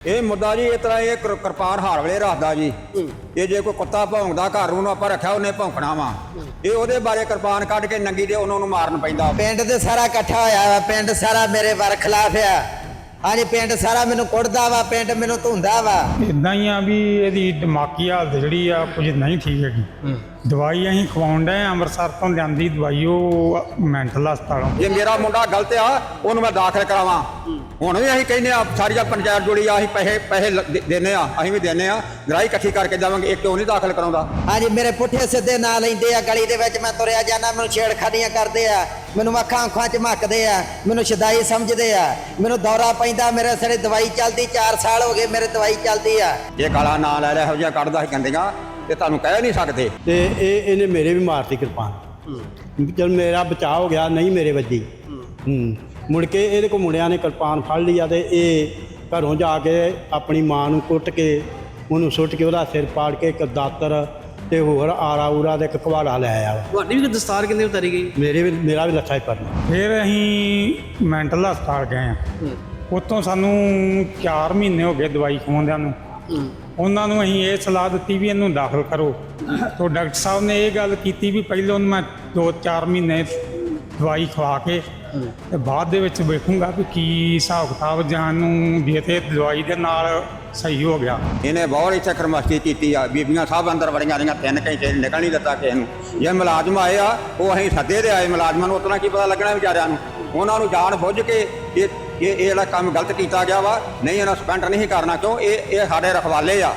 ਇਹ ਮੁੱਦਾ ਜੀ ਇਸ ਤਰ੍ਹਾਂ ਇਹ ਕਿਰ- ਕਿਰਪਾਨ ਹਾਰ ਵੇਲੇ ਰੱਖਦਾ ਜੀ। ਇਹ ਜੇ ਕੋਈ ਕੁੱਤਾ ਭੌਂਕਦਾ ਘਰ ਨੂੰ ਆਪਾਂ ਰੱਖਿਆ ਉਹਨੇ ਭੌਂਕਣਾ ਵਾ। ਇਹ ਉਹਦੇ ਬਾਰੇ ਕਿਰਪਾਨ ਕੱਢ ਕੇ ਨੰਗੀ ਦੇ ਉਹਨਾਂ ਨੂੰ ਮਾਰਨ ਪੈਂਦਾ। ਪਿੰਡ ਤੇ ਸਾਰਾ ਇਕੱਠਾ ਹੋਇਆ ਵਾ ਪਿੰਡ ਸਾਰਾ ਮੇਰੇ ਵਰ ਖਿਲਾਫ ਆ। ਹਾਂਜੀ ਪਿੰਡ ਸਾਰਾ ਮੈਨੂੰ ਕੁੱਟਦਾ ਵਾ ਪਿੰਡ ਮੈਨੂੰ ਧੁੰਦਾ ਵਾ। ਇਦਾਂ ਹੀ ਆ ਵੀ ਇਹਦੀ ਦਿਮਾਗੀ ਹਾਲਤ ਜਿਹੜੀ ਆ ਕੁਝ ਨਹੀਂ ਠੀਕ ਹੈਗੀ। ਦਵਾਈ ਅਸੀਂ ਖਵਾਉਣ ਡਏ ਆਂ, ਅੰਮ੍ਰਿਤਸਰ ਤੋਂ ਲਿਆਂਦੀ ਦਵਾਈ ਉਹ ਮੈਂਟਲ ਹਸਪਤਾਲੋਂ ਜੇ ਮੇਰਾ ਮੁੰਡਾ ਗਲਤ ਆ ਉਹਨੂੰ ਮੈਂ ਦਾਖਲ ਕਰਾਵਾਂ। ਹੁਣ ਵੀ ਅਸੀਂ ਕਹਿੰਦੇ ਆ ਸਾਰੀ ਪੰਚਾਇਤ ਜੁੜੀ ਆ ਅਸੀਂ ਪੈਸੇ ਪੈਸੇ ਲ- ਦੇ- ਦਿੰਦੇ ਆ ਅਸੀਂ ਵੀ ਦਿੰਦੇ ਆ ਗ੍ਰਾਹੀ ਇਕੱਠੀ ਕਰਕੇ ਜਾਵਾਂਗੇ ਇਹ ਕਿਉਂ ਨਹੀਂ ਦਾਖਲ ਕਰਾਉਂਦਾ? ਹਾਂਜੀ ਮੇਰੇ ਪੁੱਠੇ ਸਿੱਧੇ ਨਾਂ ਲੈਂਦੇ ਆ ਗਲੀ ਦੇ ਵਿੱਚ ਮੈਂ ਤੁਰਿਆ ਜਾਂਦਾ ਮੈਨੂੰ ਛੇੜਖਾਨੀਆਂ ਕਰਦੇ ਆ। ਮੈਨੂੰ ਅੱਖਾਂ ਅੱਖਾਂ ਚ ਮੱਕਦੇ ਆ ਮੈਨੂੰ ਸ਼ਦਾਈ ਸਮਝਦੇ ਆ। ਮੈਨੂੰ ਦੌਰਾ ਪੈਂਦਾ ਮੇਰੇ ਸਿਰੇ ਦਵਾਈ ਚੱਲਦੀ 4 ਸਾਲ ਹੋ ਗਏ ਮੇਰੇ ਦਵਾਈ ਚੱਲਦੀ ਆ। ਇਹ ਕਾਲਾ ਨਾਂ ਲੈ ਲੈ ਇਹੋ ਜਿਹਾ ਕੱਢਦਾ ਸੀ ਗੰਦੀਆਂ ਤੇ ਤੁਹਾਨੂੰ ਕਹਿ ਨਹੀਂ ਸਕਦੇ। ਤੇ ਇਹ ਇਹਨੇ ਮੇਰੇ ਵੀ ਮਾਰਤੀ ਕਿਰਪਾਨ ਚਲ ਮੇਰਾ ਬਚਾਅ ਹੋ ਗਿਆ ਨਹੀਂ ਮੇਰੇ ਵੱਜੀ ਹੂੰ। ਮੁੜ ਕੇ ਇਹਦੇ ਕੋ ਮੁੰਡਿਆਂ ਨੇ ਕਿਰਪਾਨ ਫੜ ਲਈ ਆ ਤੇ ਇਹ ਘਰੋਂ ਜਾ ਕੇ ਆਪਣੀ ਮਾਂ ਨੂੰ ਕੁੱਟ ਕੇ ਉਹਨੂੰ ਸੁੱਟ ਕੇ ਉਹਦਾ ਸਿਰ ਪਾੜ ਕੇ ਇੱਕ ਦਾਤਰ ਤੇ ਹੋਰ ਆਰਾ ਉਰਾ ਦੇ ਇੱਕ ਕੁਹਾੜਾ ਲੈ ਆਇਆ। ਤੁਹਾਡੀ ਵੀ ਦਸਤਾਰ ਕਿੰਨੇ ਉਤਾਰੀ ਗਈ? ਮੇਰੇ ਵੀ ਮੇਰਾ ਵੀ ਲੱਥਾ ਹੀ ਪਰਨਾ ਫਿਰ ਅਸੀਂ ਮੈਂਟਲ ਹਸਪਤਾਲ ਗਏ ਆ। ਉੱਥੋਂ ਸਾਨੂੰ 4 ਮਹੀਨੇ ਹੋ ਗਏ ਦਵਾਈ ਖਵਾਉਂਦਿਆਂ ਨੂੰ। ਉਹਨਾਂ ਨੂੰ ਅਸੀਂ ਇਹ ਸਲਾਹ ਦਿੱਤੀ ਵੀ ਇਹਨੂੰ ਦਾਖਲ ਕਰੋ। ਤੋਂ ਡਾਕਟਰ ਸਾਹਿਬ ਨੇ ਇਹ ਗੱਲ ਕੀਤੀ ਵੀ ਪਹਿਲਾਂ ਉਹਨੂੰ ਮੈਂ 2-4 ਮਹੀਨੇ ਦਵਾਈ ਖਵਾ ਕੇ ਤੇ ਬਾਅਦ ਦੇ ਵਿੱਚ ਵੇਖੂੰਗਾ ਵੀ ਕੀ ਹਿਸਾਬ ਕਿਤਾਬ ਜਾਨ ਨੂੰ ਵੀ ਤੇ ਦਵਾਈ ਦੇ ਨਾਲ ਸਹੀ ਹੋ ਗਿਆ। ਇਹਨੇ ਬਹੁਤ ਇੱਥੇ ਖਰਮਸਤੀ ਕੀਤੀ ਆ। ਬੀਬੀਆਂ ਸਭ ਅੰਦਰ ਵੜੀਆਂ ਰਹੀਆਂ, ਤਿੰਨ ਘੰਟੇ ਨਿਕਲ ਨਹੀਂ ਦਿੱਤਾ ਕਿਸੇ ਨੂੰ। ਜੇ ਮੁਲਾਜ਼ਮ ਆਏ ਆ, ਉਹ ਅਸੀਂ ਸੱਦੇ ਦੇ ਆਏ। ਮੁਲਾਜ਼ਮਾਂ ਨੂੰ ਉਤਨਾ ਕੀ ਪਤਾ ਲੱਗਣਾ ਵਿਚਾਰਿਆਂ ਨੂੰ। ਉਹਨਾਂ ਨੂੰ ਜਾਣ ਬੁੱਝ ਕੇ ਇਹ ਇਹ ਇਹ ਜਿਹੜਾ ਕੰਮ ਗਲਤ ਕੀਤਾ ਗਿਆ ਵਾ ਨਹੀਂ ਇਹਨਾਂ ਸਪੈਂਡ ਨਹੀਂ ਕਰਨਾ ਕਿਉਂ? ਇਹ ਇਹ ਸਾਡੇ ਰਖਵਾਲੇ ਆ।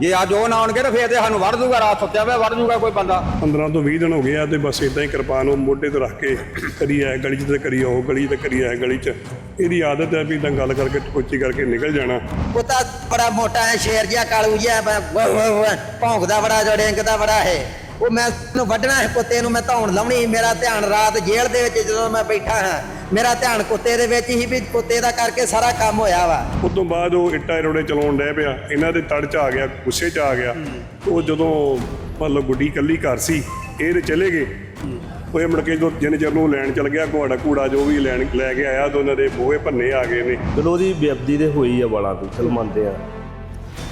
ਜੇ ਅੱਜ ਉਹ ਨਾ ਆਉਣਗੇ ਤਾਂ ਫੇਰ ਤੇ ਸਾਨੂੰ ਵੜ ਦੂਗਾ ਰਾਤ ਸੁੱਤਿਆ ਪਿਆ ਵੜ ਦੂਗਾ ਕੋਈ ਬੰਦਾ। 15 ਤੋਂ 20 ਦਿਨ ਹੋ ਗਏ ਆ ਤੇ ਬਸ ਇਦਾਂ ਹੀ ਕਿਰਪਾਨ ਉਹ ਮੋਢੇ ਤੇ ਰੱਖ ਕੇ ਕਰੀ ਐ ਗਲੀ 'ਚ ਤੇ ਕਰੀ ਉਹ ਗਲੀ ਤੇ ਕਰੀ ਐ ਗਲੀ 'ਚ। ਇਹਦੀ ਆਦਤ ਹੈ ਵੀ ਤਾਂ ਗੱਲ ਕਰਕੇ ਟਕੋਚੀ ਕਰਕੇ ਨਿਕਲ ਜਾਣਾ। ਕੁੱਤਾ ਬੜਾ ਮੋਟਾ ਹੈ ਸ਼ੇਰ ਜਿਹਾ ਕਾਲੂ ਜਿਹਾ ਵਾ- ਵਾ- ਵਾ- ਵਾ, ਭੌਂਕਦਾ ਬੜਾ ਜੜਿੰਕਦਾ ਬੜਾ ਹੈ ਉਹ ਮੈਂ ਨੂੰ ਵੱਢਣਾ ਹੈ ਕੁੱਤੇ ਨੂੰ ਮੈਂ ਧੌਣ ਲਾਉਣੀ ਮੇਰਾ ਧਿਆਨ ਰਾਤ ਜੇਲ੍ਹ ਦੇ ਵਿੱਚ ਜਦੋਂ ਮੈਂ ਬੈਠਾ ਹਾਂ ਮੇਰਾ ਧਿਆਨ ਕੁੱਤੇ ਦੇ ਵਿੱਚ ਹੀ ਵੀ ਕੁੱਤੇ ਦਾ ਕਰਕੇ ਸਾਰਾ ਕੰਮ ਹੋਇਆ ਵਾ। ਉਸ ਤੋਂ ਬਾਅਦ ਉਹ ਇੱਟਾਂ ਰੋੜੇ ਚਲਾਉਣ ਡੈ ਪਿਆ। ਇਹਨਾਂ ਦੇ ਤੜ 'ਚ ਆ ਗਿਆ ਗੁੱਸੇ 'ਚ ਆ ਗਿਆ। ਉਹ ਜਦੋਂ ਮੰਨ ਲਓ ਗੁੱਡੀ ਕੱਲੀ ਘਰ ਸੀ ਇਹ ਤੇ ਚਲੇ ਗਏ। ਉਹ ਇਹ ਮੁੜ ਕੇ ਜਦੋਂ ਜਿੰਨੇ ਚਿਰ ਨੂੰ ਲੈਣ ਚਲ ਗਿਆ ਘੋੜਾ ਕੂੜਾ ਜੋ ਵੀ ਲੈਣ ਲੈ ਕੇ ਆਇਆ ਦੋਨਾਂ ਦੇ ਬੋਏ ਭੰਨੇ ਆ ਗਏ ਨੇ। ਚਲੋ ਉਹਦੀ ਬੇਅਬਦੀ ਤੇ ਹੋਈ ਆ ਵਾਲਾਂ ਦੀ ਚਲ ਮੰਨਦੇ ਆ।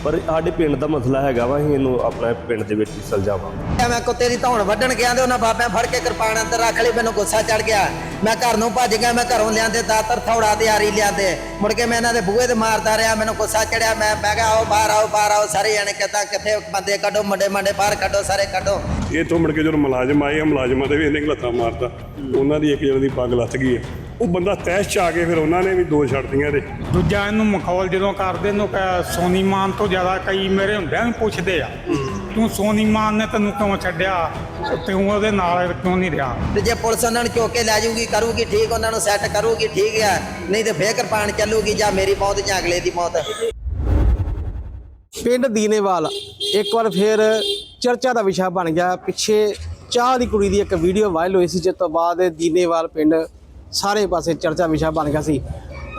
ਪਰ ਸਾਡੇ ਪਿੰਡ ਦਾ ਮਸਲਾ ਹੈਗਾ ਵਾ ਅਸੀਂ ਇਹਨੂੰ ਆਪਣਾ ਪਿੰਡ ਦੇ ਵਿੱਚ ਹੀ ਸੁਲਝਾਵਾਂਗੇ ਮੈਂ ਕੁੱਤੇ ਦੀ ਧੌਣ ਵੱਢਣ ਗਿਆ ਤੇ ਉਹਨਾਂ ਬਾਬਿਆਂ ਫੜ ਕੇ ਕਿਰਪਾਨ ਅੰਦਰ ਰੱਖ ਲਈ ਮੈਨੂੰ ਗੁੱਸਾ ਚੜ ਗਿਆ। ਮੈਂ ਘਰ ਨੂੰ ਭੱਜ ਗਿਆ ਮੈਂ ਘਰੋਂ ਲਿਆਂਦੇ ਦਾਤਰ ਥੌੜਾ ਤੇ ਆਰੀ ਲਿਆਂਦੇ। ਮੁੜ ਕੇ ਮੈਂ ਇਹਨਾਂ ਦੇ ਬੂਹੇ ਤੇ ਮਾਰਦਾ ਰਿਹਾ ਮੈਨੂੰ ਗੁੱਸਾ ਚੜਿਆ ਮੈਂ ਮੈਂ ਕਿਹਾ ਆਓ ਬਾਹਰ ਆਓ ਬਾਹਰ ਆਓ ਸਾਰੇ ਜਣੇ ਕਿਤਾ ਕਿੱਥੇ ਬੰਦੇ ਕੱਢੋ ਮੁੰਡੇ ਮੰਡੇ ਬਾਹਰ ਕੱਢੋ ਸਾਰੇ ਕੱਢੋ। ਇਹ ਤੋਂ ਮੁੜ ਕੇ ਜਦੋਂ ਮੁਲਾਜ਼ਮ ਆਏ ਆ ਮੁਲਾਜ਼ਮਾਂ ਦੇ ਵੀ ਇਹਨੇ ਲੱਤਾਂ ਮਾਰਦਾ ਉਹਨਾਂ ਦੀ ਇੱਕ ਜਣ ਦੀ ਪੱਗ ਲੱਥ ਗਈ ਆ ਉਹ ਬੰਦਾ ਤੈਸ਼ ਚ ਆ ਕੇ ਫਿਰ ਉਹਨਾਂ ਨੇ ਵੀ ਦੋ ਛੱਡਤੀਆਂ ਤੇ। ਦੂਜਾ ਇਹਨੂੰ ਮਖੌਲ ਜਦੋਂ ਕਰਦੇ ਨੂੰ ਕਹਿ ਸੋਨੀ ਮਾਨ ਤੋਂ ਜ਼ਿਆਦਾ ਕਈ ਮੇਰੇ ਹੁੰਦਿਆਂ ਵੀ ਪੁੱਛਦੇ ਆ ਤੂੰ ਸੋਨੀ ਮਾਨ ਨੇ ਤੈਨੂੰ ਕਿਉਂ ਛੱਡਿਆ? ਤੇ ਤੂੰ ਉਹਦੇ ਨਾਲ ਕਿਉਂ ਨਹੀਂ ਰਿਹਾ? ਤੇ ਜੇ ਪੁਲਿਸ ਉਹਨਾਂ ਨੂੰ ਚੁੱਕ ਲੈ ਜਾਊਗੀ ਕਰੂਗੀ ਠੀਕ ਉਹਨਾਂ ਨੂੰ ਸੈੱਟ ਕਰੂਗੀ ਠੀਕ ਆ। ਨਹੀਂ ਤੇ ਫੇਰ ਕਿਰਪਾਨ ਚੱਲੂਗੀ ਜਾਂ ਮੇਰੀ ਮੌਤ ਜਾਂ ਅਗਲੇ ਦੀ ਮੌਤ। ਪਿੰਡ ਦੀਨੇਵਾਲ ਇੱਕ ਵਾਰ ਫਿਰ ਚਰਚਾ ਦਾ ਵਿਸ਼ਾ ਬਣ ਗਿਆ। ਪਿੱਛੇ ਚਾਹ ਦੀ ਕੁੜੀ ਦੀ ਇੱਕ ਵੀਡੀਓ ਵਾਇਰਲ ਹੋਈ ਸੀ ਜਿਸ ਤੋਂ ਬਾਅਦ ਦੀਨੇਵਾਲ ਪਿੰਡ ਸਾਰੇ ਪਾਸੇ ਚਰਚਾ ਵਿਸ਼ਾ ਬਣ ਗਿਆ ਸੀ।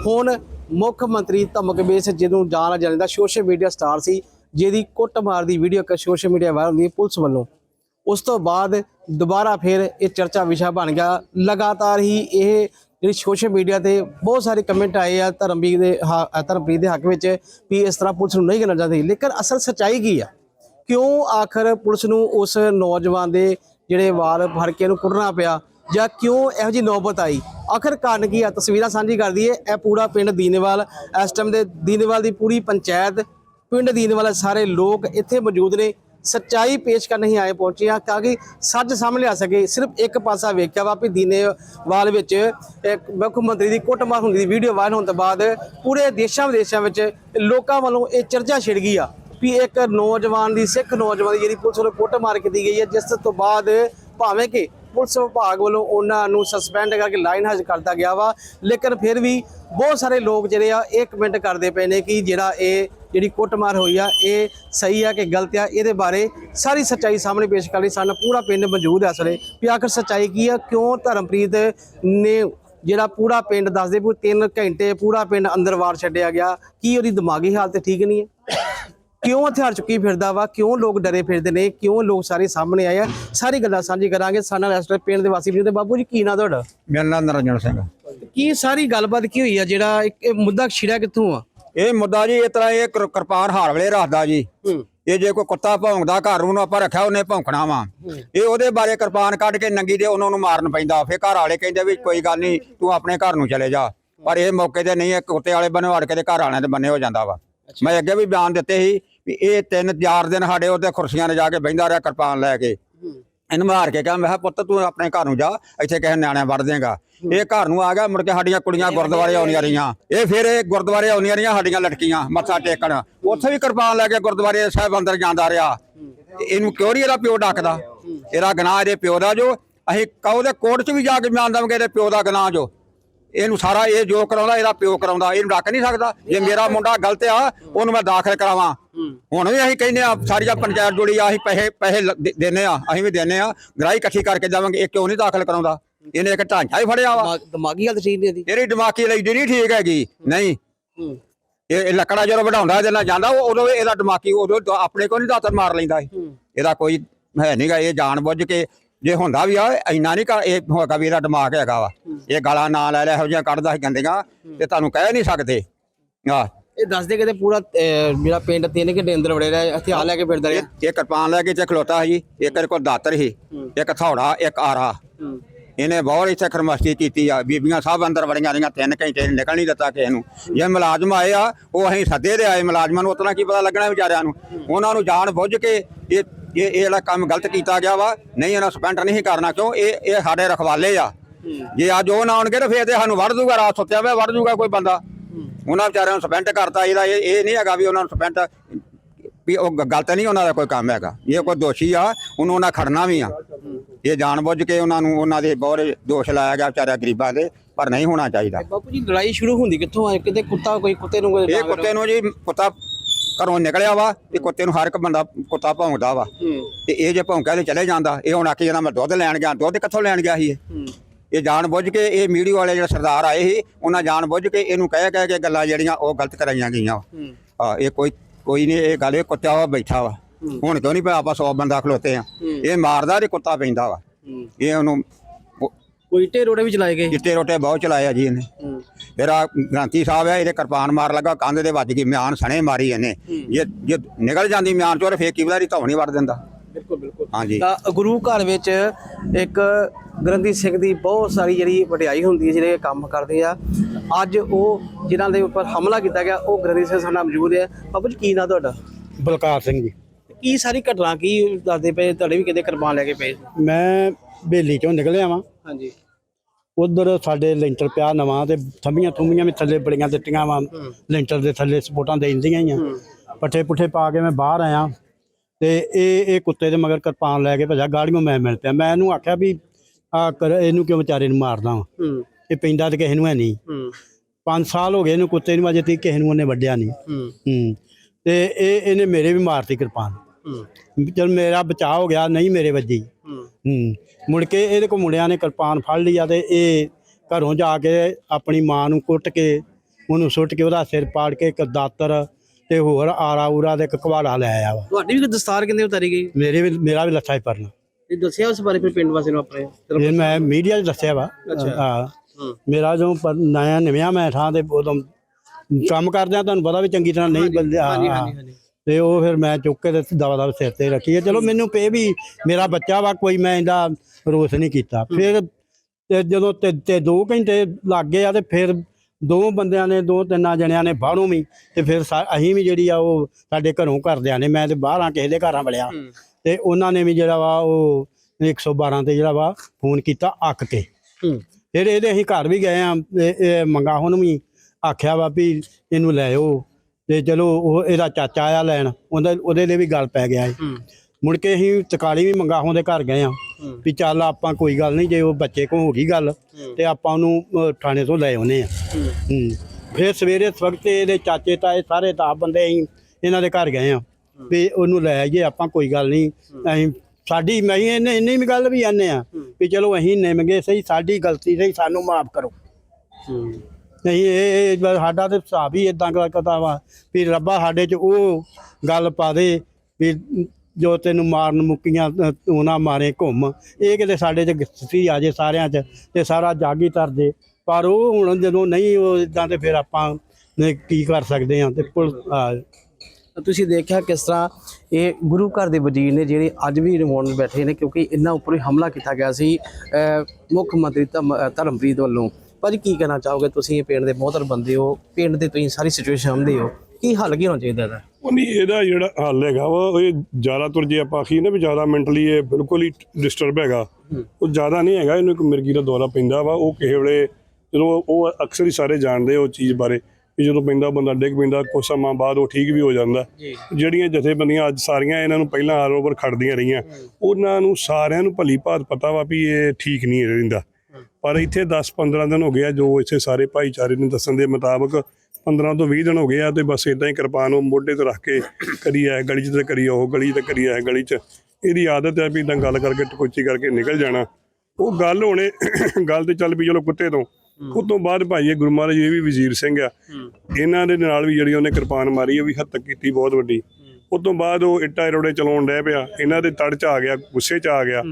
ਹੁਣ ਮੁੱਖ ਮੰਤਰੀ ਧਮਕ ਬੇਸ ਜਿਹਨੂੰ ਜਾਣਾ ਜਾਂਦਾ ਸੋਸ਼ਲ ਮੀਡੀਆ ਸਟਾਰ ਸੀ, ਜਿਹਦੀ ਕੁੱਟਮਾਰ ਦੀ ਵੀਡੀਓ ਕ ਸੋਸ਼ਲ ਮੀਡੀਆ ਵਾਇਰਲ ਹੁੰਦੀ ਪੁਲਿਸ ਵੱਲੋਂ। ਉਸ ਤੋਂ ਬਾਅਦ ਦੁਬਾਰਾ ਫਿਰ ਇਹ ਚਰਚਾ ਵਿਸ਼ਾ ਬਣ ਗਿਆ। ਲਗਾਤਾਰ ਹੀ ਇਹ ਜਿਹੜੀ ਸੋਸ਼ਲ ਮੀਡੀਆ ਤੇ ਬਹੁਤ ਸਾਰੇ ਕਮੈਂਟ ਆਏ ਆ ਧਰਮਵੀਰ ਦੇ ਹਾ- ਧਰਮਪ੍ਰੀਤ ਦੇ ਹੱਕ ਵਿੱਚ ਵੀ ਇਸ ਤਰ੍ਹਾਂ ਪੁਲਿਸ ਨੂੰ ਨਹੀਂ ਕਰਨਾ ਚਾਹੀਦੀ। ਲੇਕਿਨ ਅਸਲ ਸੱਚਾਈ ਕੀ ਆ? ਕਿਉਂ ਆਖਰ ਪੁਲਿਸ ਨੂੰ ਉਸ ਨੌਜਵਾਨ ਦੇ ਜਿਹੜੇ ਵਾਲ ਫੜ ਕੇ ਨੂੰ ਕੁੱਟਣਾ ਪਿਆ? ਜਾਂ ਕਿਉਂ ਇਹੋ ਜੀ ਨੌਬਤ ਆਈ? ਆਖਰ ਕਾਰਨ ਕੀ ਆ? ਤਸਵੀਰਾਂ ਸਾਂਝੀ ਕਰਦੀ ਹੈ ਇਹ ਪੂਰਾ ਪਿੰਡ ਦੀਨੇਵਾਲ। ਇਸ ਟਾਈਮ ਦੇ ਦੀਨੇਵਾਲ ਦੀ ਪੂਰੀ ਪੰਚਾਇਤ, ਪਿੰਡ ਦੀਨੇਵਾਲ ਸਾਰੇ ਲੋਕ ਇੱਥੇ ਮੌਜੂਦ ਨੇ। ਸੱਚਾਈ ਪੇਸ਼ ਕਰਨ ਹੀ ਆਏ, ਪਹੁੰਚੇ ਆ ਤਾਂ ਕਿ ਸੱਚ ਸਾਹਮਣੇ ਆ ਸਕੇ। ਸਿਰਫ ਇੱਕ ਪਾਸਾ ਵੇਖਿਆ ਵਾ ਵੀ ਦੀਨੇਵਾਲ ਵਿੱਚ ਮੁੱਖ ਮੰਤਰੀ ਦੀ ਕੁੱਟਮਾਰ ਹੁੰਦੀ ਦੀ ਵੀਡੀਓ ਵਾਇਰਲ ਹੋਣ ਤੋਂ ਬਾਅਦ ਪੂਰੇ ਦੇਸ਼ਾਂ ਵਿਦੇਸ਼ਾਂ ਵਿੱਚ ਲੋਕਾਂ ਵੱਲੋਂ ਇਹ ਚਰਚਾ ਛਿੜ ਗਈ ਆ ਵੀ ਇੱਕ ਨੌਜਵਾਨ ਦੀ, ਸਿੱਖ ਨੌਜਵਾਨ ਦੀ ਜਿਹੜੀ ਪੁਲਿਸ ਵੱਲੋਂ ਕੁੱਟਮਾਰ ਕੀਤੀ ਗਈ ਹੈ, ਜਿਸ ਤੋਂ ਬਾਅਦ ਭਾਵੇਂ ਕਿ ਪੁਲਿਸ ਵਿਭਾਗ ਵੱਲੋਂ ਉਹਨਾਂ ਨੂੰ ਸਸਪੈਂਡ ਕਰਕੇ ਲਾਈਨ ਹਾਜ਼ਰ ਕਰਤਾ ਗਿਆ ਵਾ। ਲੇਕਿਨ ਫਿਰ ਵੀ ਬਹੁਤ ਸਾਰੇ ਲੋਕ ਜਿਹੜੇ ਆ, ਇਹ ਕਮੈਂਟ ਕਰਦੇ ਪਏ ਨੇ ਕਿ ਜਿਹੜਾ ਇਹ ਜਿਹੜੀ ਕੁੱਟਮਾਰ ਹੋਈ ਆ, ਇਹ ਸਹੀ ਆ ਕਿ ਗਲਤ ਆ? ਇਹਦੇ ਬਾਰੇ ਸਾਰੀ ਸੱਚਾਈ ਸਾਹਮਣੇ ਪੇਸ਼ ਕਰ ਲਈ ਸਾਡਾ ਪੂਰਾ ਪਿੰਡ ਮੌਜੂਦ ਹੈ ਅਸਲੇ ਵੀ ਆਖਰ ਸੱਚਾਈ ਕੀ ਆ? ਕਿਉਂ ਧਰਮਪ੍ਰੀਤ ਨੇ ਜਿਹੜਾ ਪੂਰਾ ਪਿੰਡ ਦੱਸਦੇ ਵੀ 3 ਘੰਟੇ ਪੂਰਾ ਪਿੰਡ ਅੰਦਰ ਵਾਰ ਛੱਡਿਆ ਗਿਆ। ਕੀ ਉਹਦੀ ਦਿਮਾਗੀ ਹਾਲਤ ਠੀਕ ਨਹੀਂ ਹੈ? ਕਿਉਂ ਹਥਿਆਰ ਚੁੱਕੀ ਫਿਰਦਾ ਵਾ? ਕਿਉਂ ਲੋਕ ਡਰੇ ਫਿਰਦੇ ਨੇ? ਕਿਉਂ ਲੋਕ ਸਾਰੇ ਸਾਹਮਣੇ ਆਏ ਆ? ਸਾਰੀ ਗੱਲਾਂ ਸਾਂਝੀ ਕਰਾਂਗੇ ਸਾਡਾ ਰੈਸਟੋਰੈਂਟ ਪਿੰਡ ਦੇ ਵਾਸੀ ਵੀ ਤੇ। ਬਾਬੂ ਜੀ ਕੀ ਨਾਂ ਤੁਹਾਡਾ? ਮੇਰਾ ਨਾਮ ਨਰਿੰਦਰ ਸਿੰਘ ਕੀ ਸਾਰੀ ਗੱਲਬਾਤ ਕੀ ਹੋਈ ਆ? ਜਿਹੜਾ ਇੱਕ ਮੁੱਦਾ ਛਿੜਿਆ ਕਿੱਥੋਂ ਆ? ਇਹ ਮੁੱਦਾ ਜੀ ਇਸ ਤਰ੍ਹਾਂ ਇਹ ਕਿਰ- ਕਿਰਪਾਨ ਹਾਰ ਵੇਲੇ ਰੱਖਦਾ ਜੀ। ਇਹ ਜੇ ਕੋਈ ਕੁੱਤਾ ਭੌਂਕਦਾ ਘਰ ਨੂੰ ਆਪਾਂ ਰੱਖਿਆ ਉਹਨੇ ਭੌਂਕਣਾ ਵਾ। ਇਹ ਉਹਦੇ ਬਾਰੇ ਕਿਰਪਾਨ ਕੱਢ ਕੇ ਨੰਗੀ ਦੇ ਉਹਨਾਂ ਨੂੰ ਮਾਰਨ ਪੈਂਦਾ। ਫੇ ਘਰ ਵਾਲੇ ਕਹਿੰਦੇ ਵੀ ਕੋਈ ਗੱਲ ਨਹੀਂ ਤੂੰ ਆਪਣੇ ਘਰ ਨੂੰ ਚਲੇ ਜਾ। ਪਰ ਇਹ ਮੌਕੇ ਤੇ ਨਹੀਂ ਇਹ ਕੁੱਤੇ ਵਾਲੇ ਬੰਨੇ ਵੜ ਕੇ ਤੇ ਘਰ ਵਾਲਿਆਂ ਦੇ ਬੰਨੇ ਹੋ ਜਾਂਦਾ ਵਾ। ਮੈਂ ਅੱਗੇ ਵੀ ਬਿਆਨ ਦਿੱਤੇ ਸੀ ਵੀ ਇਹ ਤਿੰਨ ਚਾਰ ਦਿਨ ਸਾਡੇ ਉੱਤੇ ਕੁਰਸੀਆਂ 'ਤੇ ਜਾ ਕੇ ਬਹਿੰਦਾ ਰਿਹਾ ਕਿਰਪਾਨ ਲੈ ਕੇ। ਇਹਨੂੰ ਮਾਰ ਕੇ ਕਿਹਾ ਮੈਂ ਕਿਹਾ ਪੁੱਤ ਤੂੰ ਆਪਣੇ ਘਰ ਨੂੰ ਜਾ ਇੱਥੇ ਕਿਸੇ ਨਿਆਣਿਆਂ ਵੜ ਦੇਗਾ। ਇਹ ਘਰ ਨੂੰ ਆ ਗਿਆ ਮੁੜ ਕੇ ਸਾਡੀਆਂ ਕੁੜੀਆਂ ਗੁਰਦੁਆਰੇ ਆਉਂਦੀਆਂ ਰਹੀਆਂ। ਇਹ ਫਿਰ ਇਹ ਗੁਰਦੁਆਰੇ ਆਉਂਦੀਆਂ ਰਹੀਆਂ ਸਾਡੀਆਂ ਲੜਕੀਆਂ ਮੱਥਾ ਟੇਕਣ। ਉੱਥੇ ਵੀ ਕਿਰਪਾਨ ਲੈ ਕੇ ਗੁਰਦੁਆਰੇ ਸਾਹਿਬ ਅੰਦਰ ਜਾਂਦਾ ਰਿਹਾ। ਇਹਨੂੰ ਕਿਉਂ ਨਹੀਂ ਇਹਦਾ ਪਿਓ ਡੱਕਦਾ? ਇਹਦਾ ਗਨਾਹ ਇਹਦੇ ਪਿਓ ਦਾ ਜੋ ਅਸੀਂ ਕਹੋਦੇ ਕੋਰਟ 'ਚ ਵੀ ਜਾ ਕੇ ਬਿਆਨ ਦੇਵਾਂਗੇ ਇਹਦੇ ਪਿਓ ਦਾ ਗਨਾਹ ਜੋ। ਇਹਨੂੰ ਸਾਰਾ ਇਹ ਜੋ ਕਰਾਉਂਦਾ ਇਹਦਾ ਪਿਓ ਕਰਾਉਂਦਾ ਇਹਨੂੰ ਡੱਕ ਨਹੀਂ ਸਕਦਾ। ਜੇ ਮੇਰਾ ਮੁੰਡਾ ਗਲਤ ਆ ਉਹਨੂੰ ਮੈਂ ਦਾਖਲ ਕਰਾਵਾਂ। ਹੁਣ ਵੀ ਅਸੀਂ ਕਹਿੰਦੇ ਆ ਸਾਰੀਆਂ ਪੰਚਾਇਤ ਜੁੜੀ ਆ ਅਸੀਂ ਪੈਸੇ ਪੈਸੇ ਲ- ਦੇ- ਦਿੰਦੇ ਆ ਅਸੀਂ ਵੀ ਦਿੰਦੇ ਆ ਗ੍ਰਾਹੀ ਇਕੱਠੀ ਕਰਕੇ ਜਾਵਾਂਗੇ ਇਹ ਕਿਉਂ ਨਹੀਂ ਦਾਖਲ ਕਰਾਉਂਦਾ? ਇਹਨੇ ਇੱਕ ਢਾਂਚਾ ਹੀ ਫੜਿਆ ਵਾ। ਦਿਮਾਗ- ਹਾਲਤ ਠੀਕ ਨਹੀਂ ਇਹਦੀ। ਇਹਦੀ ਦਿਮਾਗੀ ਲਈ ਜਿਹੜੀ ਠੀਕ ਹੈਗੀ ਨਹੀਂ। ਇਹ ਲੱਕੜਾ ਜਦੋਂ ਵਢਾਉਂਦਾ ਇਹਦੇ ਨਾਲ ਜਾਂਦਾ ਉਹ ਉਦੋਂ ਇਹਦਾ ਦਿਮਾਗੀ ਉਦੋਂ ਆਪਣੇ ਕੋਲ ਨਹੀਂ ਦਾਤਰ ਮਾਰ ਲੈਂਦਾ ਇਹ। ਇਹਦਾ ਕੋਈ ਹੈ ਨਹੀਂਗਾ ਇਹ ਜਾਣ ਬੁੱਝ ਕੇ ਜੇ ਹੁੰਦਾ ਵੀ ਆ ਇੰਨਾ ਨਹੀਂ ਕਰ ਇਹ ਹੋਗਾ ਵੀ ਇਹਦਾ ਦਿਮਾਗ ਹੈਗਾ ਵਾ। ਇਹ ਗਾਲਾਂ ਨਾ ਲੈ ਲੈ ਇਹੋ ਜਿਹੀਆਂ ਕੱਢਦਾ ਸੀ ਗੰਦੀਆਂ ਤੇ ਤੁਹਾਨੂੰ ਕਹਿ ਨਹੀਂ ਸਕਦੇ। ਆ ਇਹ ਦੱਸਦੇ ਕਿਤੇ ਪੂਰਾ ਜਿਹੜਾ ਪਿੰਡ ਤਿੰਨ ਘੰਟੇ ਅੰਦਰ ਵੜੇ ਰਿਹਾ ਹਥਿਆਰ ਲੈ ਕੇ ਫਿਰਦਾ ਰਿਹਾ। ਇਹ ਕਿਰਪਾਨ ਲੈ ਕੇ ਇੱਥੇ ਖਲੋਤਾ ਸੀ ਇੱਕ ਇਹਦੇ ਕੋਲ ਦਾਤਰ ਸੀ ਇੱਕ ਥੌੜਾ ਇੱਕ ਆਰਾ। ਇਹਨੇ ਬਹੁਤ ਇੱਥੇ ਖਰਮਸਤੀ ਕੀਤੀ ਆ ਬੀਬੀਆਂ ਸਭ ਅੰਦਰ ਵੜੀਆਂ ਰਹੀਆਂ ਤਿੰਨ ਘੰਟੇ ਨਿਕਲ ਨਹੀਂ ਦਿੱਤਾ ਕਿਸੇ ਨੂੰ। ਜੇ ਮੁਲਾਜ਼ਮ ਆਏ ਆ ਉਹ ਅਸੀਂ ਸੱਦੇ ਦੇ ਆਏ ਮੁਲਾਜ਼ਮਾਂ ਨੂੰ ਉਤਨਾ ਕੀ ਪਤਾ ਲੱਗਣਾ ਵਿਚਾਰਿਆਂ ਨੂੰ। ਉਹਨਾਂ ਨੂੰ ਜਾਣ ਬੁੱਝ ਕੇ ਇਹ ਇਹ ਇਹ ਜਿਹੜਾ ਕੰਮ ਗਲਤ ਕੀਤਾ ਗਿਆ ਵਾ ਨਹੀਂ ਇਹਨਾਂ ਸਪੈਂਡ ਨਹੀਂ ਕਰਨਾ ਕਿਉਂ? ਇਹ ਇਹ ਸਾਡੇ ਰਖਵਾਲੇ ਆ। ਜੇ ਅੱਜ ਉਹ ਨਾ ਆਉਣਗੇ ਤਾਂ ਫੇਰ ਤੇ ਸਾਨੂੰ ਵੜ ਦੂਗਾ ਰਾਤ ਸੁੱਤਿਆ ਵੇ ਵੜ ਦੂਗਾ ਕੋਈ ਬੰਦਾ। ਉਹਨਾਂ ਵਿਚਾਰਿਆਂ ਨੂੰ ਸਪੈਂਡ ਕਰਤਾ ਇਹਦਾ ਇਹ ਇਹ ਨਹੀਂ ਹੈਗਾ ਵੀ ਉਹਨਾਂ ਨੂੰ ਸਪੈਂਡ ਵੀ ਉਹ ਗਲਤ ਨਹੀਂ ਉਹਨਾਂ ਦਾ ਕੋਈ ਕੰਮ ਹੈਗਾ। ਇਹ ਕੋਈ ਦੋਸ਼ੀ ਆ ਉਹਨੂੰ ਉਹਨਾਂ ਖੜਨਾ ਵੀ ਆ। ਇਹ ਜਾਣਬੁੱਝ ਕੇ ਉਹਨਾਂ ਨੂੰ ਉਹਨਾਂ ਦੇ ਬਹੁਤ ਦੋਸ਼ ਲਾਇਆ ਗਿਆ ਵਿਚਾਰਿਆ ਗਰੀਬਾਂ ਦੇ ਪਰ ਨਹੀਂ ਹੋਣਾ ਚਾਹੀਦਾ। ਬਾਪੂ ਜੀ ਲੜਾਈ ਸ਼ੁਰੂ ਹੁੰਦੀ ਕਿੱਥੋਂ ਆ? ਕਿਤੇ ਕੁੱਤਾ ਕੋਈ ਕੁੱਤੇ ਨੂੰ ਇਹ ਕੁੱਤੇ ਨੂੰ ਜੀ ਕੁੱਤਾ ਘਰੋਂ ਨਿਕਲਿਆ ਵਾ ਤੇ ਕੁੱਤੇ ਨੂੰ ਹਰ ਇੱਕ ਬੰਦਾ ਕੁੱਤਾ ਭੌਂਕਦਾ ਵਾ। ਤੇ ਇਹ ਜੇ ਭੌਂਕਿਆ ਤੇ ਚਲੇ ਜਾਂਦਾ ਇਹ ਹੁਣ ਆਖੀ ਜਾਂਦਾ ਮੈਂ ਦੁੱਧ ਲੈਣ ਗਿਆ ਦੁੱਧ ਕਿੱਥੋਂ ਲੈਣ ਗਿਆ ਸੀ ਇਹ? ਇਹ ਜਾਣ ਬੁੱਝ ਕੇ ਇਹ ਮੀਡੀਆ ਵਾਲੇ ਜਿਹੜੇ ਸਰਦਾਰ ਆਏ ਸੀ ਉਹਨਾਂ ਜਾਣ ਬੁੱਝ ਕੇ ਇਹਨੂੰ ਕਹਿ ਕਹਿ ਕੇ ਗੱਲਾਂ ਜਿਹੜੀਆਂ ਉਹ ਗਲਤ ਕਰਾਈਆਂ ਗਈਆਂ ਆ ਇਹ ਕੋਈ ਕੋਈ ਨਹੀਂ ਇਹ ਗੱਲ ਇਹ ਕੁੱਤਾ ਵਾ ਬੈਠਾ ਵਾ। ਹੁਣ ਕਿਉਂ ਨਹੀਂ ਪਿਆ ਆਪਾਂ 100 ਬੰਦਾ ਖਲੋਤੇ ਆ? ਇਹ ਮਾਰਦਾ ਤੇ ਕੁੱਤਾ ਪੈਂਦਾ ਵਾ। ਇਹ ਉਹਨੂੰ ਉਹ ਕੋਈ ਰੋੜੇ ਵੀ ਚਲਾਏ ਗਏ? ਚਿੱਟੇ ਰੋਟੇ ਬਹੁਤ ਚਲਾਏ ਆ ਜੀ ਇਹਨੇ। ਆ ਗ੍ਰਾਂਤੀ ਸਾਹਿਬ ਹੈ ਇਹਦੇ ਕਿਰਪਾਨ ਮਾਰ ਲੱਗਾ ਕੰਧ ਦੇ ਵੱਜ ਗਈ ਮਿਆਨ ਸਣੇ ਮਾਰੀ ਇਹਨੇ। ਜੇ ਜੇ ਨਿਕਲ ਜਾਂਦੀ ਮਿਆਨ ਚੋਂ ਫੇਰ ਕੀ ਵਾਰੀ ਧੌਣੀ ਵੜ ਦਿੰਦਾ? ਬਿਲਕੁਲ ਬਿਲਕੁਲ। ਹਾਂਜੀ। ਤਾਂ ਗੁਰੂ ਘਰ ਵਿੱਚ ਇੱਕ ਗ੍ਰੰਥੀ ਸਿੰਘ ਦੀ ਬਹੁਤ ਸਾਰੀ ਜਿਹੜੀ ਵਡਿਆਈ ਹੁੰਦੀ ਹੈ ਜਿਹੜੇ ਕੰਮ ਕਰਦੇ ਆ। ਅੱਜ ਉਹ ਜਿਨ੍ਹਾਂ ਦੇ ਉੱਪਰ ਹਮਲਾ ਕੀਤਾ ਗਿਆ ਉਹ ਗ੍ਰੰਥੀ ਸਿੰਘ ਸਾਡਾ ਮੌਜੂਦ ਹੈ ਬਾਬੂ ਜੀ ਕੀ ਨਾਂ ਤੁਹਾਡਾ? ਬਲਕਾਰ ਸਿੰਘ ਜੀ। ਕੀ ਸਾਰੀ ਘਟਨਾ ਕੀ ਦੱਸਦੇ ਪਏ? ਤੁਹਾਡੇ ਵੀ ਕਿਤੇ ਕੁਰਬਾਨ ਲੈ ਕੇ ਪਏ? ਮੈਂ ਬੇਲੀ ਚੋਂ ਨਿਕਲਿਆ ਵਾਂ। ਹਾਂਜੀ। ਉਧਰ ਸਾਡੇ ਲੈਂਟਰ ਪਿਆ ਨਵਾਂ ਤੇ ਥੰਮੀਆਂ ਥੁੰਮੀਆਂ ਵੀ ਥੱਲੇ ਬੜੀਆਂ ਦਿੱਤੀਆਂ ਵਾਂ ਲੈਂਟਰ ਦੇ ਥੱਲੇ ਸਪੋਰਟਾਂ ਦੇ ਦਿੰਦੀਆਂ ਹੀ ਆ। ਪੱਠੇ ਪੁੱਠੇ ਪਾ ਕੇ ਮੈਂ ਬਾਹਰ ਆਇਆ ਤੇ ਇਹ ਇਹ ਕੁੱਤੇ ਦੇ ਮਗਰ ਕਿਰਪਾਨ ਲੈ ਕੇ ਭਜਾ ਗਾੜੀਆਂ ਮੈਂ ਮਿਲ ਪਿਆ। ਮੈਂ ਇਹਨੂੰ ਆਖਿਆ ਵੀ ਆ ਕਰ ਇਹਨੂੰ ਕਿਉਂ ਵਿਚਾਰੇ ਨੂੰ ਮਾਰਦਾ ਵਾਂ? ਹੂੰ। ਇਹ ਪੈਂਦਾ ਤੇ ਕਿਸੇ ਨੂੰ ਹੈ ਨਹੀਂ। 5 ਸਾਲ ਹੋ ਗਏ ਇਹਨੂੰ ਕੁੱਤੇ ਨੂੰ ਅਜੇ ਤੱਕ ਕਿਸੇ ਨੂੰ ਉਹਨੇ ਵੱਢਿਆ ਨਹੀਂ। ਹੂੰ। ਤੇ ਇਹ ਇਹਨੇ ਮੇਰੇ ਵੀ ਮਾਰਤੀ ਕਿਰਪਾਨ। ਚਲ ਮੇਰਾ ਬਚਾਅ ਹੋ ਗਿਆ ਨਹੀਂ ਮੇਰੇ ਵੱਜੀ। ਹੂੰ। ਮੁੜ ਕੇ ਇਹਦੇ ਕੋ ਮੁੰਡਿਆਂ ਨੇ ਕਿਰਪਾਨ ਫੜ ਲਈ ਆ ਤੇ ਇਹ ਘਰੋਂ ਜਾ ਕੇ ਆਪਣੀ ਮਾਂ ਨੂੰ ਕੁੱਟ ਕੇ ਉਹਨੂੰ ਸੁੱਟ ਕੇ ਉਹਦਾ ਸਿਰ ਪਾੜ ਕੇ ਇੱਕ ਦਾਤਰ ਤੇ ਹੋਰ ਆਰਾ ਉਰਾ ਦੇ ਇੱਕ ਕਵਾੜਾ ਲੈ ਆਇਆ ਵਾ। ਤੁਹਾਡੀ ਵੀ ਕੋਈ ਦਸਤਾਰ ਕਿੰਨੇ ਉਤਾਰੀ ਗਈ? ਮੇਰੇ ਵੀ ਮੇਰਾ ਵੀ ਲੱਥਾ ਹੀ ਪਰਨਾ। ਇਹ ਦੱਸਿਆ ਉਸ ਬਾਰੇ ਫਿਰ ਪਿੰਡ ਵਾਸੀਆਂ ਨੂੰ ਆਪਣੇ? ਮੈਂ ਮੀਡੀਆ 'ਚ ਦੱਸਿਆ ਵਾ। ਹਾਂ। ਮੇਰਾ ਜੋ ਪਰ- ਨਇਆ ਨਿਵਿਆ ਮੈਂ ਥਾਂ ਤੇ ਉਦੋਂ ਕੰਮ ਕਰਦਿਆਂ ਤੁਹਾਨੂੰ ਪਤਾ ਵੀ ਚੰਗੀ ਤਰ੍ਹਾਂ ਨਹੀਂ ਬੰਦੇ ਹਾਂ। ਤੇ ਉਹ ਫਿਰ ਮੈਂ ਚੁੱਕ ਕੇ ਤੇ ਦਵਾ ਦਵਾ ਸਿਰ ਤੇ ਰੱਖੀ ਹੈ ਚਲੋ ਮੈਨੂੰ ਪੇ ਵੀ ਮੇਰਾ ਬੱਚਾ ਵਾ ਕੋਈ ਮੈਂ ਇਹਦਾ ਰੋਸ ਨਹੀਂ ਕੀਤਾ। ਫਿਰ ਤੇ ਜਦੋਂ ਤੇ ਤੇ 2 ਘੰਟੇ ਲੱਗ ਗਏ ਆ ਤੇ ਫਿਰ ਦੋ ਬੰਦਿਆਂ ਨੇ ਦੋ ਤਿੰਨਾਂ ਜਣਿਆਂ ਨੇ ਬਾਹਰੋਂ ਵੀ ਤੇ ਫਿਰ ਅਸੀਂ ਵੀ ਜਿਹੜੀ ਆ ਉਹ ਸਾਡੇ ਘਰੋਂ ਘਰਦਿਆਂ ਨੇ ਮੈਂ ਤੇ ਬਾਹਰਾਂ ਕਿਸੇ ਦੇ ਘਰਾਂ ਹੂੰ। ਤੇ ਉਹਨਾਂ ਨੇ ਵੀ ਜਿਹੜਾ ਵਾ ਉਹ 112 ਤੇ ਜਿਹੜਾ ਵਾ ਫੋਨ ਕੀਤਾ ਅੱਕ ਕੇ। ਫਿਰ ਇਹਦੇ ਅਸੀਂ ਘਰ ਵੀ ਗਏ ਆ ਇਹ ਮੰਗਾ ਹੁਣ ਵੀ ਆਖਿਆ ਵਾ ਵੀ ਇਹਨੂੰ ਲੈ ਆਓ। ਤੇ ਚਲੋ ਉਹ ਇਹਦਾ ਚਾਚਾ ਆਇਆ ਲੈਣ ਉਹਦਾ ਉਹਦੇ ਲਈ ਵੀ ਗੱਲ ਪੈ ਗਿਆ ਸੀ। ਹੂੰ। ਮੁੜ ਕੇ ਅਸੀਂ ਤਕਾਲੀ ਵੀ ਮੰਗਾਹੋਂ ਦੇ ਘਰ ਗਏ ਆ। ਵੀ ਚੱਲ ਆਪਾਂ ਕੋਈ ਗੱਲ ਨਹੀਂ ਜੇ ਉਹ ਬੱਚੇ ਕੋ ਹੋ ਗਈ ਗੱਲ ਤੇ ਆਪਾਂ ਉਹਨੂੰ ਥਾਣੇ ਤੋਂ ਲੈ ਆਉਨੇ ਆ ਫਿਰ ਸਵੇਰੇ ਸਵਖਤੇ ਇਹਦੇ ਚਾਚੇ ਤਾਏ ਸਾਰੇ ਤਾਂ ਬੰਦੇ ਅਸੀਂ ਇਹਨਾਂ ਦੇ ਘਰ ਗਏ ਆ ਵੀ ਉਹਨੂੰ ਲੈ ਆਈਏ ਆਪਾਂ ਕੋਈ ਗੱਲ ਨਹੀਂ। ਅਸੀਂ ਸਾਡੀ ਮੈਂ ਇਹਨੇ ਇੰਨੀ ਵੀ ਗੱਲ ਵੀ ਆਨੇ ਆ ਵੀ ਚਲੋ ਅਸੀਂ ਨਿਮਗੇ ਸਹੀ ਸਾਡੀ ਗਲਤੀ ਸਹੀ ਸਾਨੂੰ ਮਾਫ ਕਰੋ। ਨਹੀਂ ਇਹ ਇਹ ਸਾਡਾ ਤੇ ਹਿਸਾਬ ਹੀ ਇਦਾਂ ਕਰਦਾ ਵਾ ਵੀ ਰੱਬਾ ਸਾਡੇ ਚ ਉਹ ਗੱਲ ਪਾ ਦੇ ਵੀ ਜੋ ਤੈਨੂੰ ਮਾਰਨ ਮੁੱਕੀਆਂ ਅ, ਨਾ ਮਾਰੇ ਘੁੰਮ। ਇਹ ਕਿਤੇ ਸਾਡੇ ਚ ਸੀ ਆ ਜੇ ਸਾਰਿਆਂ ਚ ਤੇ ਸਾਰਾ ਜਾਗੀ ਤਰ ਜੇ ਪਰ ਉਹ ਹੁਣ ਜਦੋਂ ਨਹੀਂ ਉਹ ਇਦਾਂ ਤੇ ਫਿਰ ਆਪਾਂ ਨੇ ਕੀ ਕਰ ਸਕਦੇ ਆ ਤੇ ਪੁਲਿਸ ਆ, ਤੁਸੀਂ ਦੇਖਿਆ ਕਿਸ ਤਰ੍ਹਾਂ ਇਹ ਗੁਰੂ ਘਰ ਦੇ ਵਜ਼ੀਰ ਨੇ ਜਿਹੜੇ ਅੱਜ ਵੀ ਰਿਮਾਂਡ ਬੈਠੇ ਨੇ ਕਿਉਂਕਿ ਇਹਨਾਂ ਉੱਪਰ ਹੀ ਹਮਲਾ ਕੀਤਾ ਗਿਆ ਸੀ ਮੁੱਖ ਮੰਤਰੀ ਧਰਮ- ਧਰਮਪ੍ਰੀਤ ਵੱਲੋਂ। ਭਾਜੀ ਕੀ ਕਹਿਣਾ ਚਾਹੋਗੇ? ਤੁਸੀਂ ਇਹ ਪਿੰਡ ਦੇ ਮੋਹਤਰ ਬੰਦੇ ਹੋ ਪਿੰਡ ਦੇ ਤੁਸੀਂ ਸਾਰੀ ਸਿਚੁਏਸ਼ਨ ਸਮਝਦੇ ਹੋ। ਕੀ ਹੱਲ ਕੀ ਹੋਣਾ ਚਾਹੀਦਾ ਇਹਦਾ? ਉਹ ਨਹੀਂ ਇਹਦਾ ਜਿਹੜਾ ਹੱਲ ਹੈਗਾ ਵਾ ਉਹ ਇਹ ਜ਼ਿਆਦਾਤਰ ਜੇ ਆਪਾਂ ਆਖੀਏ ਨਾ ਵੀ ਜ਼ਿਆਦਾ ਮੈਂਟਲੀ ਇਹ ਬਿਲਕੁਲ ਹੀ ਡਿਸਟਰਬ ਹੈਗਾ ਉਹ ਜ਼ਿਆਦਾ ਨਹੀਂ ਹੈਗਾ ਇਹਨੂੰ ਇੱਕ ਮਿਰਗੀ ਦਾ ਦੌਰਾ ਪੈਂਦਾ ਵਾ ਉਹ ਕਿਸੇ ਵੇਲੇ ਜਦੋਂ ਉਹ ਅਕਸਰ ਹੀ ਸਾਰੇ ਜਾਣਦੇ ਉਹ ਚੀਜ਼ ਬਾਰੇ ਵੀ ਜਦੋਂ ਪੈਂਦਾ ਬੰਦਾ ਡਿੱਗ ਪੈਂਦਾ ਕੁਝ ਸਮਾਂ ਬਾਅਦ ਉਹ ਠੀਕ ਵੀ ਹੋ ਜਾਂਦਾ। ਜਿਹੜੀਆਂ ਜਥੇਬੰਦੀਆਂ ਅੱਜ ਸਾਰੀਆਂ ਇਹਨਾਂ ਨੂੰ ਪਹਿਲਾਂ ਆਲ ਓਵਰ ਖੜਦੀਆਂ ਰਹੀਆਂ ਉਹਨਾਂ ਨੂੰ ਸਾਰਿਆਂ ਨੂੰ ਭਲੀ ਭਾਤ ਪਤਾ ਵਾ ਵੀ ਇਹ ਠੀਕ ਨਹੀਂ ਰਹਿੰਦਾ। ਪਰ ਇੱਥੇ 10-15 ਦਿਨ ਹੋ ਗਏ ਆ ਜੋ ਇੱਥੇ ਸਾਰੇ ਭਾਈਚਾਰੇ ਨੂੰ ਦੱਸਣ ਦੇ ਮੁਤਾਬਕ 15 ਤੋਂ 20 ਦਿਨ ਹੋ ਗਏ ਆ ਤੇ ਬਸ ਇਦਾਂ ਹੀ ਕਿਰਪਾਨ ਉਹ ਮੋਢੇ ਤੇ ਰੱਖ ਕੇ ਕਰੀ ਐ ਗਲੀ 'ਚ ਤੇ ਕਰੀ ਉਹ ਗਲੀ ਤੇ ਕਰੀ ਐ ਗਲੀ 'ਚ। ਇਹਦੀ ਆਦਤ ਹੈ ਵੀ ਇਦਾਂ ਗੱਲ ਕਰਕੇ ਟਕੋਚੀ ਕਰਕੇ ਨਿਕਲ ਜਾਣਾ। ਉਹ ਗੱਲ ਹੋਣੇ ਗੱਲ ਤੇ ਚੱਲ ਵੀ ਚਲੋ ਕੁੱਤੇ ਤੋਂ। ਉਸ ਤੋਂ ਬਾਅਦ ਭਾਈ ਇਹ ਗੁਰੂ ਮਹਾਰਾਜ ਇਹ ਵੀ ਵਜ਼ੀਰ ਸਿੰਘ ਆ। ਇਹਨਾਂ ਦੇ ਨਾਲ ਵੀ ਜਿਹੜੀ ਉਹਨੇ ਕਿਰਪਾਨ ਮਾਰੀ ਉਹ ਵੀ ਹੱਤਕ ਕੀਤੀ ਬਹੁਤ ਵੱਡੀ। ਉਸ ਤੋਂ ਬਾਅਦ ਉਹ ਇੱਟਾਂ ਰੋੜੇ ਚਲਾਉਣ ਡਿਆ ਪਿਆ। ਇਹਨਾਂ ਦੇ ਤੜ ਚ ਆ ਗਿਆ ਗੁੱਸੇ ਚ ਆ ਗਿਆ।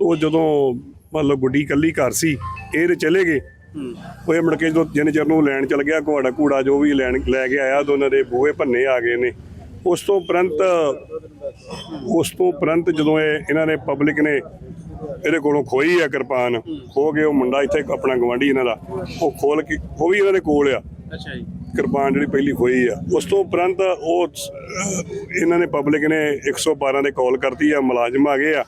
ਉਹ ਜਦੋਂ ਮੰਨ ਲਓ ਗੁੱਡੀ ਕੱਲੀ ਘਰ ਸੀ ਇਹ ਤੇ ਚਲੇ ਗਏ। ਉਹ ਇਹ ਮੁੜ ਕੇ ਜਦੋਂ ਜਿੰਨੇ ਚਿਰ ਨੂੰ ਲੈਣ ਚਲ ਗਿਆ ਘੋੜਾ ਕੂੜਾ ਜੋ ਵੀ ਲੈਣ ਲੈ ਕੇ ਆਇਆ ਦੋਨਾਂ ਦੇ ਬੂਹੇ ਭੰਨੇ ਆ ਗਏ ਨੇ। ਉਸ ਤੋਂ ਉਪਰੰਤ ਉਸ ਤੋਂ ਉਪਰੰਤ ਜਦੋਂ ਇਹ ਇਹਨਾਂ ਨੇ ਪਬਲਿਕ ਨੇ ਇਹਦੇ ਕੋਲੋਂ ਖੋਈ ਆ ਕਿਰਪਾਨ ਖੋ ਕੇ ਉਹ ਮੁੰਡਾ ਇੱਥੇ ਆਪਣਾ ਗਵਾਂਢੀ ਇਹਨਾਂ ਦਾ ਉਹ ਖੋਲ ਕੇ ਉਹ ਵੀ ਇਹਨਾਂ ਦੇ ਕੋਲ ਆ। ਅੱਛਾ ਜੀ। ਕਿਰਪਾਨ ਜਿਹੜੀ ਪਹਿਲੀ ਖੋਈ ਆ। ਉਸ ਤੋਂ ਉਪਰੰਤ ਉਹ ਇਹਨਾਂ ਨੇ ਪਬਲਿਕ ਨੇ 112 ਦੇ ਕਾਲ ਕਰਤੀ ਆ ਮੁਲਾਜ਼ਮ ਆ ਗਏ ਆ।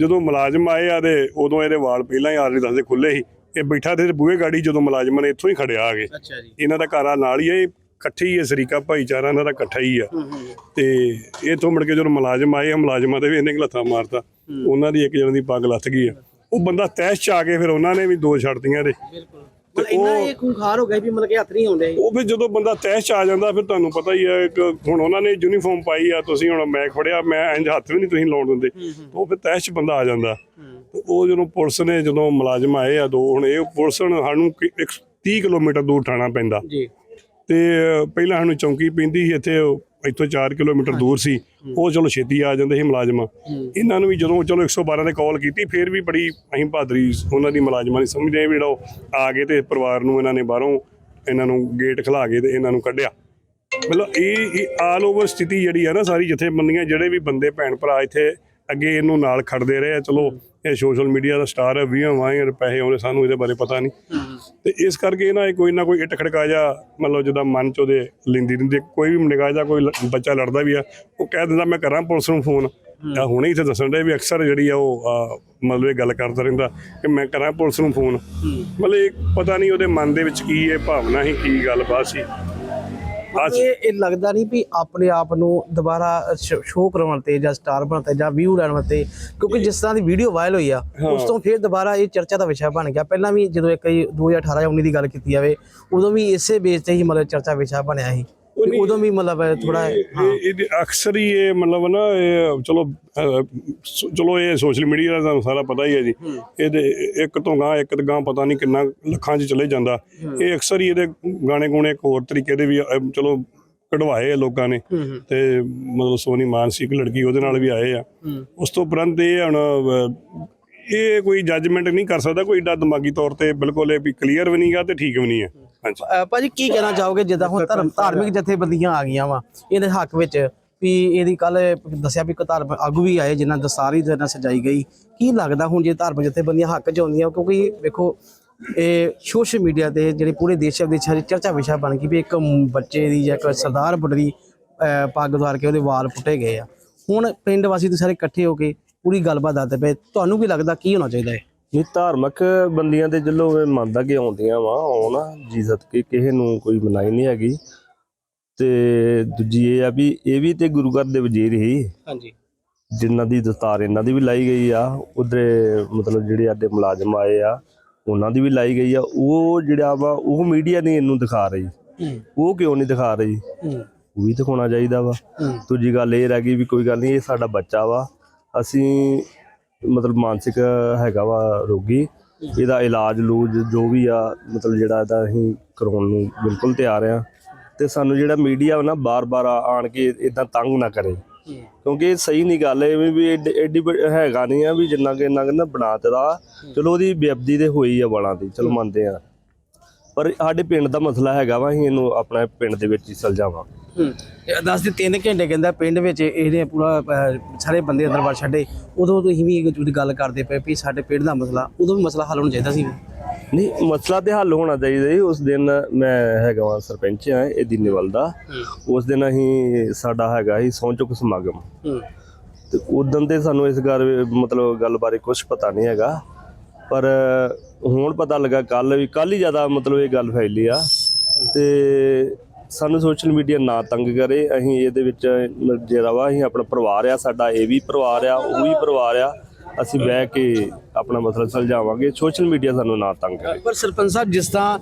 ਜਦੋਂ ਮੁਲਾਜ਼ਮ ਆਏ ਆ ਤੇ ਉਦੋਂ ਇਹਦੇ ਵਾਲ ਪਹਿਲਾਂ ਹੀ ਆਲਰੇਡੀ ਦੱਸਦੇ ਖੁੱਲੇ ਸੀ। ਇਹ ਬੈਠਾ ਤੇ ਬੂਹੇ ਗਾੜੀ ਜਦੋਂ ਮੁਲਾਜ਼ਮਾਂ ਨੇ ਇੱਥੋਂ ਹੀ ਖੜਿਆ ਆ ਗਏ ਅੱਛਾ ਜੀ। ਇਹਨਾਂ ਦਾ ਘਰ ਆ ਨਾਲ ਹੀ ਇਹ ਇਕੱਠੇ ਹੀ ਹੈ ਸਰੀਕਾ ਭਾਈਚਾਰਾ ਇਹਨਾਂ ਦਾ ਇਕੱਠਾ ਹੀ ਆ। ਤੇ ਇਥੋਂ ਮੁੜ ਕੇ ਜਦੋਂ ਮੁਲਾਜ਼ਮ ਆਏ ਆ ਮੁਲਾਜ਼ਮਾਂ ਤੇ ਵੀ ਇਹਨੇ ਗਲਥਾ ਮਾਰਤਾ। ਉਹਨਾਂ ਦੀ ਇੱਕ ਜਣ ਦੀ ਪੱਗ ਲੱਥ ਗਈ ਆ। ਉਹ ਬੰਦਾ ਤੈਸ਼ ਚ ਆ ਕੇ ਫਿਰ ਉਹਨਾਂ ਨੇ ਵੀ ਦੋ ਛੱਡਤੀਆਂ ਦੇ ਮਤਲਬ ਇੰਨਾ ਇਹ ਖੂੰਖਾਰ ਹੋ ਗਿਆ ਵੀ ਮਤਲਬ ਕਿ ਹੱਥ ਨਹੀਂ ਆਉਂਦੇ। ਉਹ ਫਿਰ ਜਦੋਂ ਬੰਦਾ ਤੈਸ਼ ਚ ਆ ਜਾਂਦਾ ਫਿਰ ਤੁਹਾਨੂੰ ਪਤਾ ਹੀ ਹੈ ਕਿ ਹੁਣ ਉਹਨਾਂ ਨੇ ਯੂਨੀਫਾਰਮ ਪਾਈ ਆ ਤੁਸੀਂ ਹੁਣ ਮੈਂ ਫੜਿਆ ਮੈਂ ਇੰਜ ਹੱਥ ਵੀ ਨਹੀਂ ਤੁਸੀਂ ਲਾਉਣ ਦਿੰਦੇ। ਉਹ ਫਿਰ ਤੈਸ਼ ਚ ਬੰਦਾ ਆ ਜਾਂਦਾ। ਉਹ ਜਦੋਂ ਪੁਲਿਸ ਨੇ ਜਦੋਂ ਮੁਲਾਜ਼ਮ ਆਏ ਆ ਦੋ ਹੁਣ ਇਹ ਪੁਲਿਸ ਨੂੰ ਸਾਨੂੰ ਕਿ- ਇੱਕ 30 ਕਿਲੋਮੀਟਰ ਦੂਰ ਠਾਣਾ ਪੈਂਦਾ। ਜੀ। ਤੇ ਪਹਿਲਾਂ ਸਾਨੂੰ ਚੌਂਕੀ ਪੈਂਦੀ ਸੀ ਇੱਥੇ ਇੱਥੋਂ 4 ਕਿਲੋਮੀਟਰ ਦੂਰ ਸੀ ਉਹ ਚਲੋ ਛੇਤੀ ਆ ਜਾਂਦੇ ਸੀ ਮੁਲਾਜ਼ਮ। ਇਹਨਾਂ ਨੂੰ ਵੀ ਜਦੋਂ ਚਲੋ 112 ਤੇ ਕਾਲ ਕੀਤੀ ਫਿਰ ਵੀ ਬੜੀ ਅਸੀਂ ਬਹਾਦਰੀ ਉਹਨਾਂ ਦੀ ਮੁਲਾਜ਼ਮਾਂ ਦੀ ਸਮਝਦੇ ਆ ਵੀ ਜਿਹੜਾ ਆ ਗਏ ਤੇ ਪਰਿਵਾਰ ਨੂੰ ਇਹਨਾਂ ਨੇ ਬਾਹਰੋਂ ਇਹਨਾਂ ਨੂੰ ਗੇਟ ਖਿਲਾ ਕੇ ਤੇ ਇਹਨਾਂ ਨੂੰ ਕੱਢਿਆ। ਮਤਲਬ ਇਹ ਆਲ ਓਵਰ ਸਥਿਤੀ ਜਿਹੜੀ ਹੈ ਨਾ ਸਾਰੀ ਜਥੇਬੰਦੀਆਂ ਜਿਹੜੇ ਵੀ ਬੰਦੇ ਭੈਣ ਭਰਾ ਇੱਥੇ ਅੱਗੇ ਇਹਨੂੰ ਨਾਲ ਖੜਦੇ ਰਹੇ ਆ। ਚਲੋ ਇਹ ਸੋਸ਼ਲ ਮੀਡੀਆ ਦਾ ਸਟਾਰ ਹੈ 20 ਵਾਂ ਪੈਸੇ ਆਉਂਦੇ ਸਾਨੂੰ ਇਹਦੇ ਬਾਰੇ ਪਤਾ ਨਹੀਂ। ਤੇ ਇਸ ਕਰਕੇ ਨਾ ਕੋਈ ਨਾ ਕੋਈ ਇੱਟ ਖੜਕਾ ਜਾ ਮਤਲਬ ਜਿਹਦਾ ਮਨ ਚ ਉਹਦੇ ਲਿੰਦੀ ਰਹਿੰਦੀ ਕੋਈ ਵੀ ਨਿਗਾਹ ਜਾ ਕੋਈ ਬੱਚਾ ਲੜਦਾ ਵੀ ਆ ਉਹ ਕਹਿ ਦਿੰਦਾ ਮੈਂ ਕਰਾਂ ਪੁਲਿਸ ਨੂੰ ਫੋਨ ਆ ਹੁਣੇ ਇੱਥੇ ਦੱਸਣ ਦੇ ਵੀ ਅਕਸਰ ਜਿਹੜੀ ਆ ਉਹ ਮਤਲਬ ਇਹ ਗੱਲ ਕਰਦਾ ਰਹਿੰਦਾ ਕਿ ਮੈਂ ਕਰਾਂ ਪੁਲਿਸ ਨੂੰ ਫੋਨ ਮਤਲਬ ਇਹ ਪਤਾ ਨਹੀਂ ਉਹਦੇ ਮਨ ਦੇ ਵਿੱਚ ਕੀ ਇਹ ਭਾਵਨਾ ਸੀ ਕੀ ਗੱਲਬਾਤ ਸੀ। ਆ ਇਹ ਇਹ ਲੱਗਦਾ ਨਹੀਂ ਵੀ ਆਪਣੇ ਆਪ ਨੂੰ ਦੁਬਾਰਾ ਸ਼ੋਅ ਕਰਾਉਣ ਤੇ ਜਾਂ ਸਟਾਰ ਬਣਨ ਤੇ ਜਾਂ ਵਿਊ ਲੈਣ ਤੇ ਕਿਉਂਕਿ ਜਿਸ ਤਰ੍ਹਾਂ ਦੀ ਵੀਡੀਓ ਵਾਇਰਲ ਹੋਈ ਆ ਉਸ ਤੋਂ ਫਿਰ ਦੁਬਾਰਾ ਇਹ ਚਰਚਾ ਦਾ ਵਿਸ਼ਾ ਬਣ ਗਿਆ। ਪਹਿਲਾਂ ਵੀ ਜਦੋਂ ਇੱਕ 2018 ਜਾਂ 19 ਦੀ ਗੱਲ ਕੀਤੀ ਜਾਵੇ ਉਦੋਂ ਵੀ ਇਸੇ ਬੇਸ ਤੇ ਹੀ ਮਤਲਬ ਚਰਚਾ ਵਿਸ਼ਾ ਬਣਿਆ ਸੀ। ਤੇ ਉਦੋਂ ਵੀ ਮਤਲਬ ਥੋੜਾ ਇਹ ਅਕਸਰ ਹੀ ਇਹ ਮਤਲਬ ਨਾ ਇਹ ਚਲੋ ਚਲੋ ਇਹ ਸੋਸ਼ਲ ਮੀਡੀਆ ਦਾ ਸਾਰਾ ਪਤਾ ਹੀ ਹੈ ਜੀ। ਇਹਦੇ ਇੱਕ ਤੋਂ ਗਾਂ ਇੱਕ ਤੋਂ ਗਾਂ ਪਤਾ ਨਹੀਂ ਕਿੰਨਾ ਲੱਖਾਂ 'ਚ ਚਲੇ ਜਾਂਦਾ। ਇਹ ਅਕਸਰ ਹੀ ਇਹਦੇ ਗਾਣੇ ਗੂਣੇ ਇੱਕ ਹੋਰ ਤਰੀਕੇ ਦੇ ਵੀ ਚਲੋ ਕਢਵਾਏ ਆ ਲੋਕਾਂ ਨੇ। ਤੇ ਮਤਲਬ ਸੋਨੀ ਮਾਨ ਸੀ ਇੱਕ ਲੜਕੀ ਉਹਦੇ ਨਾਲ ਵੀ ਆਏ ਆ। ਉਸ ਤੋਂ ਉਪਰੰਤ ਇਹ ਹੁਣ ਇਹ ਕੋਈ ਜੱਜਮੈਂਟ ਨਹੀਂ ਕਰ ਸਕਦਾ ਕੋਈ ਏਡਾ ਦਿਮਾਗੀ ਤੌਰ ਤੇ ਬਿਲਕੁਲ ਇਹ ਵੀ ਕਲੀਅਰ ਵੀ ਨਹੀਂਗਾ ਤੇ ਠੀਕ ਵੀ ਨਹੀਂ ਹੈ। ਭਾਜੀ ਕੀ ਕਹਿਣਾ ਚਾਹੋਗੇ? ਜਿੱਦਾਂ ਹੁਣ ਧਰਮ ਧਾਰਮਿਕ ਜਥੇਬੰਦੀਆਂ ਆ ਗਈਆਂ ਵਾ ਇਹਦੇ ਹੱਕ ਵਿੱਚ ਵੀ ਇਹਦੀ ਕੱਲ ਦੱਸਿਆ ਵੀ ਇੱਕ ਧਾਰਮਿਕ ਆਗੂ ਵੀ ਆਏ ਜਿਨ੍ਹਾਂ ਦਸਤਾਰੀ ਦੇ ਨਾਲ ਸਜਾਈ ਗਈ। ਕੀ ਲੱਗਦਾ ਹੁਣ ਜੇ ਧਾਰਮਿਕ ਜਥੇਬੰਦੀਆਂ ਹੱਕ ਚ ਆਉਂਦੀਆਂ ਕਿਉਂਕਿ ਵੇਖੋ ਇਹ ਸੋਸ਼ਲ ਮੀਡੀਆ ਤੇ ਜਿਹੜੇ ਪੂਰੇ ਦੇਸ਼ ਦੇ ਵਿੱਚ ਚਰਚਾ ਵਿਸ਼ਾ ਬਣ ਗਈ ਵੀ ਇੱਕ ਬੱਚੇ ਦੀ ਜਾਂ ਇੱਕ ਸਰਦਾਰ ਬੁੱਢ ਦੀ ਅਹ ਪੱਗ ਉਤਾਰ ਕੇ ਉਹਦੇ ਵਾਲ ਪੁੱਟੇ ਗਏ ਆ। ਹੁਣ ਪਿੰਡ ਵਾਸੀ ਤੁਸੀਂ ਸਾਰੇ ਇਕੱਠੇ ਹੋ ਕੇ ਪੂਰੀ ਗੱਲਬਾਤ ਦੱਸਦੇ ਪਏ। ਤੁਹਾਨੂੰ ਕੀ ਲੱਗਦਾ ਕੀ ਹੋਣਾ ਚਾਹੀਦਾ ਹੈ ਇਹ ਧਾਰਮਿਕ ਬੰਦੀਆਂ ਜਦੋਂ ਇਹ ਮੰਨਦਾ ਕਿ ਆਉਂਦੀਆਂ ਵਾ ਆਉਣ ਜੀ ਸਦਕੇ ਕਿਸੇ ਨੂੰ ਕੋਈ ਮਨਾਈ ਨਹੀਂ ਹੈਗੀ। ਤੇ ਦੂਜੀ ਇਹ ਆ ਵੀ ਇਹ ਵੀ ਤੇ ਗੁਰੂ ਘਰ ਦੇ ਵਜ਼ੀਰ ਹੀ। ਹਾਂਜੀ। ਜਿਨ੍ਹਾਂ ਦੀ ਦਸਤਾਰ ਇਹਨਾਂ ਦੀ ਵੀ ਲਾਈ ਗਈ ਆ ਉਧਰੇ ਮਤਲਬ ਜਿਹੜੇ ਆਡੇ ਮੁਲਾਜ਼ਮ ਆਏ ਆ ਉਹਨਾਂ ਦੀ ਵੀ ਲਾਈ ਗਈ ਆ। ਉਹ ਜਿਹੜਾ ਵਾ ਉਹ ਮੀਡੀਆ ਨਹੀਂ ਇਹਨੂੰ ਦਿਖਾ ਰਹੀ। ਉਹ ਕਿਉਂ ਨਹੀਂ ਦਿਖਾ ਰਹੀ? ਉਹ ਵੀ ਦਿਖਾਉਣਾ ਚਾਹੀਦਾ ਵਾ। ਦੂਜੀ ਗੱਲ ਇਹ ਰਹਿ ਗਈ ਵੀ ਕੋਈ ਗੱਲ ਨਹੀਂ ਇਹ ਸਾਡਾ ਬੱਚਾ ਵਾ। ਅਸੀਂ ਮਤਲਬ ਮਾਨਸਿਕ ਹੈਗਾ ਵਾ ਰੋਗੀ, ਇਹਦਾ ਇਲਾਜ, ਲੂਜ ਜੋ ਵੀ ਆ, ਮਤਲਬ ਜਿਹੜਾ ਇਹਦਾ ਅਸੀਂ ਕਰਾਉਣ ਨੂੰ ਬਿਲਕੁਲ ਤਿਆਰ ਆ। ਤੇ ਸਾਨੂੰ ਜਿਹੜਾ ਮੀਡੀਆ ਨਾ ਬਾਰ-ਬਾਰ ਆਣ ਕੇ ਇਦਾਂ ਤੰਗ ਨਾ ਕਰੇ। ਕਿਉਂਕਿ ਇਹ ਸਹੀ ਨਹੀਂ ਗੱਲ, ਐਵੇਂ ਵੀ ਐਡੀ ਹੈਗਾ ਨਹੀਂ ਆ ਵੀ ਜਿੰਨਾ ਕਿ ਇੰਨਾ ਕਿ ਨਾ ਬਣਾ ਦਿੱਤਾ। ਚਲੋ ਉਹਦੀ ਬੇਅਬਦੀ ਤੇ ਹੋਈ ਆ ਵਾਲਾਂ ਦੀ, ਚਲੋ ਮੰਨਦੇ ਆ। ਪਰ ਸਾਡੇ ਪਿੰਡ ਦਾ ਮਸਲਾ ਹੈਗਾ ਵਾ, ਅਸੀਂ ਇਹਨੂੰ ਆਪਣੇ ਪਿੰਡ ਦੇ ਵਿੱਚ ਹੀ ਸੁਲਝਾਵਾਂ। ਹੂੰ ਦੱਸ ਦੇ 3 ਘੰਟੇ ਕਹਿੰਦਾ ਪਿੰਡ ਵਿੱਚ ਇਹਨੇ ਪੂਰਾ ਅਹ, ਸਾਰੇ ਬੰਦੇ ਅੰਦਰ ਵੜ ਛੱਡੇ। ਉਦੋਂ ਤੁਸੀਂ ਵੀ ਇੱਕ ਗੱਲ ਕਰਦੇ ਪਏ ਵੀ ਸਾਡੇ ਪਿੰਡ ਦਾ ਮਸਲਾ ਉਦੋਂ ਵੀ ਮਸਲਾ ਹੱਲ ਹੋਣਾ ਚਾਹੀਦਾ ਸੀ। ਨਹੀਂ ਮਸਲਾ ਤੇ ਹੱਲ ਹੋਣਾ ਚਾਹੀਦਾ ਜੀ। ਉਸ ਦਿਨ ਮੈਂ ਹੈਗਾ ਵਾਂ ਸਰਪੰਚ ਆ ਇਹ ਦੀਨੇਵਾਲ ਦਾ। ਉਸ ਦਿਨ ਅਸੀਂ ਸਾਡਾ ਹੈਗਾ ਸੀ ਸਹੁੰ ਚੁੱਕ ਸਮਾਗਮ। ਹੂੰ। ਤੇ ਉਦੋਂ ਤੇ ਸਾਨੂੰ ਇਸ ਗੱਲ ਮਤਲਬ ਗੱਲ ਬਾਰੇ ਕੁਝ ਪਤਾ ਨਹੀਂ ਹੈਗਾ। ਪਰ ਹੁਣ ਪਤਾ ਲੱਗਾ ਕੱਲ ਵੀ ਕੱਲ ਹੀ ਜ਼ਿਆਦਾ ਮਤਲਬ ਇਹ ਗੱਲ ਫੈਲੀ ਆ। ਤੇ ਸਾਨੂੰ ਸੋਸ਼ਲ ਮੀਡੀਆ ਨਾ ਤੰਗ ਕਰੇ। ਅਸੀਂ ਇਹਦੇ ਵਿੱਚ ਜਿਹੜਾ ਅਸੀਂ ਆਪਣਾ ਪਰਿਵਾਰ ਆ, ਸਾਡਾ ਇਹ ਵੀ ਪਰਿਵਾਰ ਆ, ਉਹ ਵੀ ਪਰਿਵਾਰ ਆ। ਅਸੀਂ ਬਹਿ ਕੇ ਆਪਣਾ ਮਸਲਾ ਸੁਲਝਾਵਾਂਗੇ। ਸੋਸ਼ਲ ਮੀਡੀਆ ਸਾਨੂੰ ਨਾ ਤੰਗ ਕਰੇ। ਪਰ ਸਰਪੰਚ ਸਾਹਿਬ, ਜਿਸ ਤਰ੍ਹਾਂ